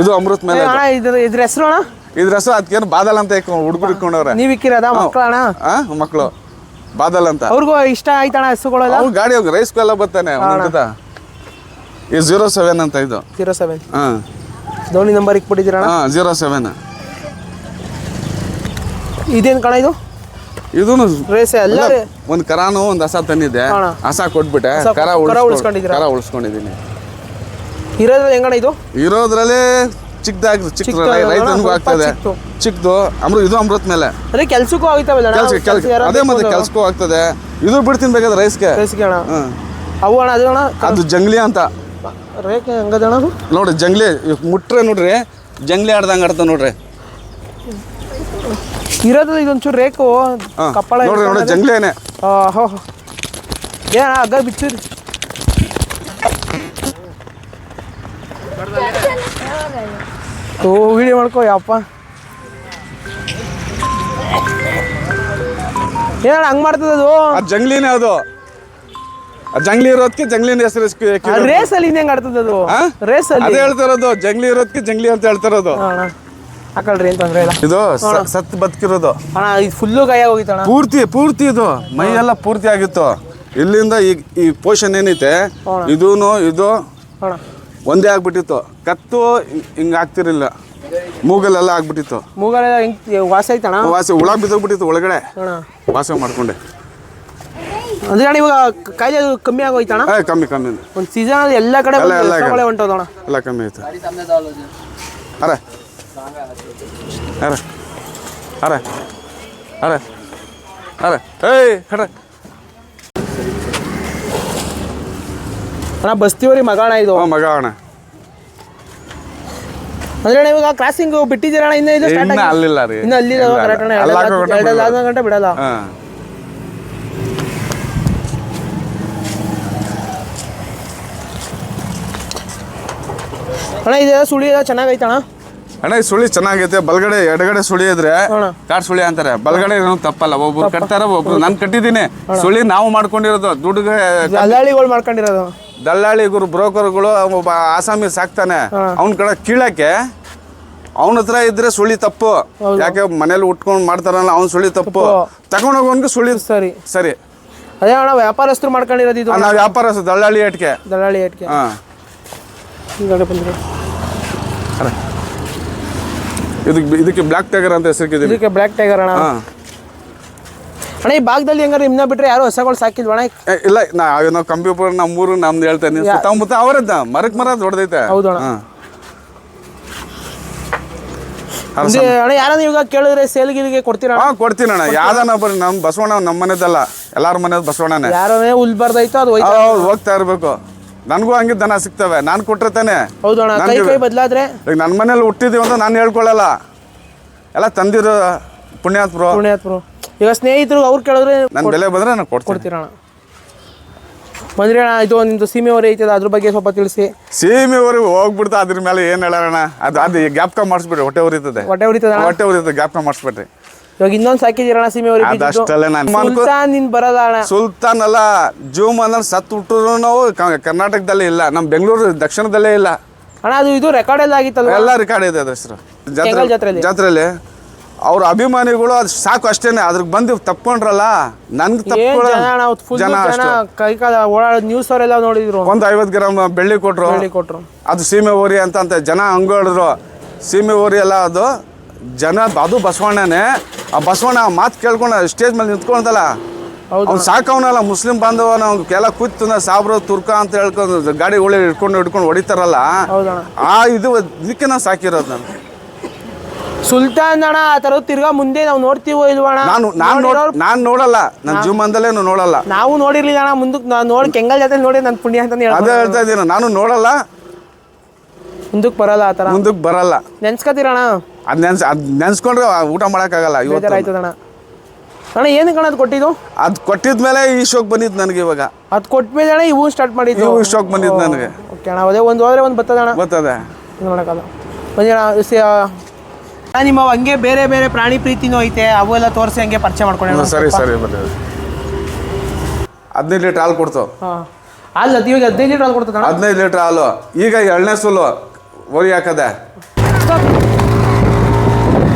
ಇದು ಅಮೃತ್ ಮೇಲೆ ಅಣ್ಣ ಇದ್ರ ಇದ್ರ ಹೆಸರು ಅಣ್ಣ? ಇದ್ರ ಹೆಸರು ಅದಕ್ಕೇನು ಬಾದಲ್ ಅಂತ ಹುಡುಗರು ಇಟ್ಕೊಂಡವ್ರೆ. ನೀವ್ ಇಕ್ಕಿರೋದ ಮಕ್ಕಳ ಅಣ್ಣ ಆ ಮಕ್ಕಳು ಬಾದಲ್ ಅಂತ. ಅವ್ರಿಗೂ ಇಷ್ಟ ಆಯ್ತಣ್ಣ ಹೆಸರುಗಳೆಲ್ಲ? ಅವ್ನು ಗಾಡಿ ಹೋಗಿ ರೈಸ್ ಎಲ್ಲ ಬರ್ತಾನೆ. ಈ ಜೀರೋ ಸೆವೆನ್ ಅಂತ ಇದು. ಜೀರೋ ಸೆವೆನ್ ಹಾಂ. ಧೋನಿ ನಂಬರ್ ಇಕ್ಬಿಟ್ಟಿದ್ದೀರಣ್ಣ? ಹಾಂ ಜೀರೋ ಸೆವೆನ್ ಇದೇನು ಕಣ ಇದು? ಇದೂನು ರೇಸ್ ಎಲ್ಲ ಒಂದು ಕರಾನು ಒಂದು ಹಸ ತಂದಿದ್ದೆ. ಹಸ ಕೊಟ್ಬಿಟ್ಟೆ? ಕರ ಉಳಿಸ್ಕೊಂಡಿದ್ದೀನಿ. ಇರೋದ್ರಲ್ಲಿ ಹೆಂಗಣ ಇದು? ಇರೋದ್ರಲ್ಲಿ ಚಿಕ್ಕದಾಗಿ ಚಿಕ್ಕ ರೈತನಿಗೂ ಆಗ್ತದೆ. ಚಿಕ್ಕದು ಅಮೃತ ಇದು ಅಮೃತ ಮೇಲೆ. ಅದೇ ಕೆಲ್ಸಕ್ಕೂ ಯಾರಾದ್ರು ಅದೇ ಮತ್ತೆ ಕೆಲ್ಸಕ್ಕೂ ಆಗ್ತದೆ. ಇದು ಬಿಡ್ತೀನಿ ಬೇಕಾದ್ರೆ ರೈಸ್ಗೆ. ರೈಸ್ಗೆ ಅಣ್ಣ. ಅವು ಅಣ್ಣ ಅದು ಅಣ್ಣ. ಅದು ಜಂಗ್ಲಿ ಅಂತ. ರೇಖೆ ಹೆಂಗದ ಅಣ್ಣ ಅದು? ನೋಡ್ರಿ ಜಂಗ್ಲಿ ಮುಟ್ರೆ ನೋಡ್ರಿ ಜಂಗ್ಲಿ ಆಡ್ದಂಗೆ ಆಡ್ತ ನೋಡ್ರಿ. ಇರೋದು ಇದೊಂಚೂರು ರೇಕು. ಕಪ್ಪಳ ನೋಡ್ರಿ ನೋಡ್ರಿ ಜಂಗ್ಲಿನೇ ಹೋ ಏನ ಹಗ್ಗ ಬಿಚ್ಚೂರಿ ಓ ವಿಡಿಯೋ ಮಾಡ್ಕೋ ಯಪ್ಪ ಏನ ಹಂಗ್ ಮಾಡ್ತದ ಅದು? ಜಂಗ್ಲಿನೇ ಅದು. ಆ ಜಂಗ್ಲಿ ಇರೋದಕ್ಕೆ ಜಂಗ್ಲಿನ ಹೆಸರು ರೇಸ್ ಅಲ್ಲಿ ಹೆಂಗ್ ಆಡ್ತದ ಅದು? ಆ? ರೇಸ್ ಅಲ್ಲಿ? ಅದೇ ಹೇಳ್ತಿರೋದು ಜಂಗ್ಲಿ ಇರೋದಕ್ಕೆ ಜಂಗ್ಲಿ ಅಂತ ಹೇಳ್ತಿರೋದು. ಹಾ, ಅಣ್ಣ ಹಾಕಳ್ರಿ ಅಂತಂದ್ರೆ ಇದು ಸ- ಸತ್ ಬದುಕಿರೋದು. ಅಣ್ಣ ಇದು ಫುಲ್ಲು ಗಾಯ ಹೋಗಿತ್ತಣ್ಣ ಪೂರ್ತಿ ಪೂರ್ತಿ ಇದು. ಮೈ ಎಲ್ಲ ಪೂರ್ತಿ ಆಗಿತ್ತು. ಇಲ್ಲಿಂದ ಈ ಈ ಪೋಷನ್ ಏನೈತೆ ಇದೂನು ಇದು. ಅಣ್ಣ ಒಂದೇ ಆಗ್ಬಿಟ್ಟಿತ್ತು. ಕತ್ತು ಹಿಂಗೆ ಆಗ್ತಿರಲಿಲ್ಲ. ಮೂಗಲೆಲ್ಲ ಆಗ್ಬಿಟ್ಟಿತ್ತು. ಮೂಗಲೆಲ್ಲ ಹೆಂಗ್ ವಾಸ ಐತಣ ವಾಸ ಹುಳ ಬಿದ್ದೋಗ್ಬಿಟ್ಟಿತ್ತು ಒಳಗಡೆ. ವಾಸ ಮಾಡ್ಕೊಂಡೆ. ಅಂದ್ರೆ ಅಣ್ಣ ಇವಾಗ ಕಾಯಿಲೆ ಕಮ್ಮಿ ಆಗೋಯ್ತಣ್ಣ? ಕಮ್ಮಿ ಕಮ್ಮಿ. ಒಂದು ಸೀಸನ್ ಎಲ್ಲ ಕಡೆ ಹೊಂಟೋದಣ್ಣ ಎಲ್ಲ ಕಮ್ಮಿ ಆಯ್ತು. ಅರೆ. ಅರೆ. ಅರೆ. ಅರೆ. ಅರೆ. ಏಯ್ ಕಡೆ ಅಣ್ಣ ಬಸ್ತಿವರಿ ಮಗ ಅಣ್ಣ ಇದು. ಮಗ ಅಣ್ಣ ಅಂದ್ರೆ ಅಣ್ಣ ಇವಾಗ ಕ್ರಾಸಿಂಗ್ ಬಿಟ್ಟಿದ್ದೀರಣ್ಣ ಇನ್ನ ಇದು ಸ್ಟಾರ್ಟ್ ಇನ್ನ ಅಲ್ಲಿಲ್ಲ ರೀ. ಇನ್ನು ಅಲ್ಲಿ ಕರೆಕ್ಟ್ ಅಣ್ಣ ಎಲ್ಲ ಹಾಕೋ ಗಂಟ ಬಿಡಲ್ಲ. ಹಾಂ. ಅಣ್ಣ ಇದೆಲ್ಲ ಸುಳಿ ಎಲ್ಲ ಚೆನ್ನಾಗೈತಣ್ಣ? ಅಣ್ಣ ಈ ಸುಳಿ ಚೆನ್ನಾಗೈತೆ. ಬಲ್ಗಡೆ ಎಡಗಡೆ ಸುಳಿ ಇದ್ರೆ ಅಣ್ಣ ಕಾಡ್ ಸುಳಿ ಅಂತಾರೆ. ಬಲ್ಗಡೆ ಏನೋ ತಪ್ಪಲ್ಲ. ಒಬ್ರು ಕಟ್ತಾರ ಒಬ್ರು ನಾನು ಕಟ್ಟಿದ್ದೀನಿ. ಸುಳಿ ನಾವು ಮಾಡ್ಕೊಂಡಿರೋದು. ದುಡ್ಡುಗೆ ದಲ್ಲಾಳಿಗಳು ಮಾಡ್ಕೊಂಡಿರೋದು. ದಲ್ಲಾಳಿಗಳು ಬ್ರೋಕರ್ಗಳು ಒಬ್ಬ ಆಸಾಮಿ ಸಾಕ್ತಾನೆ. ಅವನ ಕಡೆ ಕೀಳಕ್ಕೆ ಅವನ ಹತ್ರ ಇದ್ರೆ ಸುಳಿ ತಪ್ಪು. ಯಾಕೆ ಮನೇಲಿ ಉಟ್ಕೊಂಡು ಮಾಡ್ತಾರಲ್ಲ ಅವ್ನ ಸುಳಿ ತಪ್ಪು. ತಗೊಂಡೋಗೋನ್ಗೆ ಸುಳಿ ಸರಿ. ಸರಿ. ಅದೇ ಅಣ್ಣ ವ್ಯಾಪಾರಸ್ಥರು ಮಾಡ್ಕೊಂಡಿರೋದು ಇದು. ವ್ಯಾಪಾರಸ್ಥ ವ್ಯಾಪಾರ ದಲ್ಲಾಳಿ ಏಟ್ಕೆ. ದಲ್ಲಾಳಿ ಏಟ್ಕೆ. ಹಾಂ. ಹಿಂಗಡೆ ಬಂದ್ರು ಇದಕ್ಕೆ ಇದಕ್ಕೆ ಬ್ಲ್ಯಾಕ್ ಟೈಗರ್ ಅಂತ ಹೆಸರು ಇದಕ್ಕೆ ಬ್ಲ್ಯಾಕ್ ಟೈಗರ್ ಅಣ್ಣ. ಅಣ್ಣ ಈ ಭಾಗದಲ್ಲಿ ಹೆಂಗಾರು ನಿಮ್ನ ಬಿಟ್ರೆ ಯಾರು ಹೊಸಗಳು ಸಾಕಿದ್ವಿ ಅಣ್ಣ? ಇಲ್ಲ ನಾ ನಾವು ಕಂಪ್ಯೂಟರ್ ನಮ್ಮೂರು ನಮ್ದು ಹೇಳ್ತೇನೆ ಸುತ್ತಮುತ್ತ ಅವರದ್ದ ಮರಕ್ ಮರ ದೊಡ್ಡದೈತೆ. ಹೌದು ಅಣ್ಣ. ಯಾರಾದ್ರೂ ಇವಾಗ ಕೇಳಿದ್ರೆ ಸೇಲ್ಗಿಲ್ಗೆ ಕೊಡ್ತೀರಾ ಹಾ ಕೊಡ್ತೀನಿ ಅಣ್ಣ. ಯಾವ್ದಾನ ಬರ್ರಿ ನಮ್ಮ ಬಸವಣ್ಣ ನಮ್ಮ ಮನೆದಲ್ಲ. ಎಲ್ಲಾರ ಮನೇದು ಬಸವಣ್ಣನೇ. ಯಾರೇ ಹುಲ್ ಬರ್ದೈತೋ ಅದು ಹೋಯ್ತು ಹೌದು ಹೋಗ್ತಾ ಇರ್ಬೇಕು. ನನಗೂ ಹಂಗೆ ದನ ಸಿಗ್ತವೆ. ನಾನು ಕೊಟ್ರೆ ತಾನೆ. ಹೌದು ಅಣ್ಣ ಕೈ ಕೈ ಬದಲಾದ್ರೆ? ಈಗ ನನ್ನ ಮನೇಲಿ ಹುಟ್ಟಿದೀವಿ ಅಂತ ನಾನು ಹೇಳ್ಕೊಳ್ಳಲ್ಲ. ಎಲ್ಲ ತಂದಿರೋ ಪುಣ್ಯಾತ್ಮರು. ಪುಣ್ಯಾತ್ಮರು. ಈಗ ಸ್ನೇಹಿತರು ಅವ್ರು ಕೇಳಿದ್ರೆ ನನ್ನ ಬೆಲೆ ಬಂದ್ರೆ ನಾನು ಕೊಡ್ತೀನಿ. ಕೊಡ್ತೀರಣ್ಣ ಬಂದ್ರೆ ಅಣ್ಣ ಇದು ನಿಮ್ದು ಸೀಮೆ ಹೊರೆ ಐತದ ಅದ್ರ ಬಗ್ಗೆ ಸ್ವಲ್ಪ ತಿಳಿಸಿ. ಸೀಮೆವರೆಗೂ ಹೋಗ್ಬಿಡ್ತಾ ಅದ್ರ ಮೇಲೆ ಏನು ಹೇಳೋಣ ಅದು ಅದು ಕಮ್ ಮಾಡಿಸ್ಬಿಡ್ರಿ ಹೊಟ್ಟೆ ಉರಿತದೆ. ಹೊಟ್ಟೆ ಉರಿತದ ಹೊಟ್ಟೆ ಉರಿತದೆ ಕಮ್ ಮಾಡಿಸ್ಬಿಡ್ರಿ. ಇವಾಗ ಇನ್ನೊಂದು ಸಾಕಿದ್ದೀರಣ್ಣ ಸೀಮೆ ಊರಿ ಅದಷ್ಟಲ್ಲೇ ನಾನು ನಿನ್ ಬರಲ್ಲ ಅಣ್ಣ? ಸುಲ್ತಾನ್ ಅಲ್ಲ ಜೂಮ್ ಅಂದ್ರೆ ಸತ್ ಹುಟ್ಟರು ನಾವು ಕ- ಕರ್ನಾಟಕದಲ್ಲೇ ಇಲ್ಲ ನಮ್ಮ ಬೆಂಗಳೂರು ದಕ್ಷಿಣದಲ್ಲೇ ಇಲ್ಲ. ಅಣ್ಣ ಅದು ಇದು ರೆಕಾರ್ಡ್ ಎಲ್ಲ ಆಗಿತ್ತಲ್ಲ ಎಲ್ಲ ರೆಕಾರ್ಡ್ ಇದೆ ಅದ್ರ ಹೆಸರು. ಜಾತ್ರೆ? ಜಾತ್ರೆಯಲ್ಲಿ. ಅವ್ರ ಅಭಿಮಾನಿಗಳು ಅದು ಸಾಕು ಅಷ್ಟೇನೆ. ಅದ್ರಿಗೆ ಬಂದು ತಪ್ಕೊಂಡ್ರಲ್ಲ ನನ್ಗೆ ಏನ್ ತಪ್ಕೊಳ್ಳೋ ಜನ ಅಣ್ಣ ಫುಲ್ ಜನ ಜನ ಅಷ್ಟು. ಕೈ ಕಾಲ ಓಡಾಡೋದು ನ್ಯೂಸ್ ಅವರೆಲ್ಲ ನೋಡಿದ್ರು. ಒಂದು ಐವತ್ತು ಗ್ರಾಮ್ ಬೆಳ್ಳಿ ಕೊಟ್ರು. ಹೇಳಿ ಕೊಟ್ರು. ಅದು ಸೀಮೆ ಓರಿ ಅಂತ ಅಂತ ಜನ ಹಂಗಳಿದ್ರು. ಸೀಮೆ ಓರಿ ಎಲ್ಲ ಅದು ಜನ ಅದು ಬಸವಣ್ಣನೇ. ಆ ಬಸವಣ್ಣ ಮಾತು ಕೇಳ್ಕೊಂಡು ಸ್ಟೇಜ್ ಮೇಲೆ ನಿಂತ್ಕೊಂಡಲ್ಲ ಹೌದು. ಅವ್ನು ಸಾಕವನಲ್ಲ ಮುಸ್ಲಿಂ ಬಾಂಧವನ ಅವ್ನು ಎಲ್ಲ ಕೂತು ಸಾಬ್ರು ತುರ್ಕ ಅಂತ ಹೇಳ್ಕೊಂಡು ಗಾಡಿ ಉಳಿ ಹಿಡ್ಕೊಂಡು ಹಿಡ್ಕೊಂಡು ಹೊಡಿತಾರಲ್ಲ. ಹೌದಣ್ಣ. ಆ ಇದು ಇದಕ್ಕೆ ನಾನು ಸಾಕಿರೋದು ನಾನು. ಸುಲ್ತಾನ್ ಅಣ್ಣ ಆ ಥರ ತಿರ್ಗಾ ಮುಂದೆ ನಾವು ನೋಡ್ತೀವೋ ಇಲ್ವಾ ಅಣ್ಣ? ನಾನು ನಾನು ನೋಡ್ ನೋಡಿರೋರು- ನಾನು ನೋಡಲ್ಲ. ನನ್ನ ನೋಡಲ್ಲ. ನಾವು ನೋಡಿರ್ಲಿಲ್ಲ ಅಣ್ಣ ಮುಂದಕ್ಕೆ ನಾನು ನೋಡಿ ಕೆಂಗಲ್ ಜಾತ್ರೆ ನೋಡಿ ನನ್ನ ಪುಣ್ಯ ಅಂತ ಅದೇ ಹೇಳ್ಬೋದು ಹೇಳ್ತಾ ಇದ್ದೀನಿ. ನಾನು ನೋಡಲ್ಲ. ಮುಂದಕ್ಕೆ ಬರಲ್ಲ ಆ ಥರ. ಮುಂದಕ್ಕೆ ಬರಲ್ಲ. ನೆನ್ಸ್ಕೊತೀರಣ್ಣ ಅದು ನೆನ್ಸ್ ಅದು ನೆನ್ಸ್ಕೊಂಡ್ರೆ ಊಟ ಮಾಡೋಕ್ಕಾಗಲ್ಲ ಇವತ್ತು. ಅಣ್ಣ. ಏನು ಅಣ್ಣ ಅದು ಕೊಟ್ಟಿದ್ದು? ಅದು ಕೊಟ್ಟಿದ ಮೇಲೆ ಈ ಶೋಕ್ ಬಂದಿದ್ದು ನನಗೆ ಇವಾಗ. ಅದು ಕೊಟ್ಮೇಲೆ ಅಣ್ಣ ಇವು ಸ್ಟಾರ್ಟ್ ಮಾಡಿದ್ದು. ಇವು ಶೋಕ್ ಬಂದಿದ್ದು ನನಗೆ. ಓಕೆ ಅಣ್ಣ ಅದೇ ಒಂದು ಹೋದ್ರೆ ಒಂದು ಬರ್ತದೆ ಅಣ್ಣ. ಗೊತ್ತದೆ ನೋಡೋಕ್ಕಲ್ಲ ಅಣ್ಣ, ನಿಮ್ಮ ಹಂಗೆ ಬೇರೆ ಬೇರೆ ಪ್ರಾಣಿ ಪ್ರೀತಿನೂ ಐತೆ ಅವೆಲ್ಲ ತೋರಿಸಿ ಹಂಗೆ ಪರಿಚಯ ಮಾಡ್ಕೊಂಡು ಸರಿ ಸರಿ ಬರ್ರಿ ಹದಿನೈದು ಲೀಟ್ರ್ ಹಾಲು ಕೊಡ್ತು. ಹಾಲು ಅಲ್ಲ ಅದು ಇವಾಗ ಹದಿನೈದು ಲೀಟ್ರ್ ಹಾಲು ಕೊಡ್ತದಣ್ಣ? ಹದಿನೈದು ಲೀಟ್ರ್ ಹಾಲು. ಈಗ ಎಳ್ನೇ ಸುಲು ಒರಿ ಹಾಕದೆ.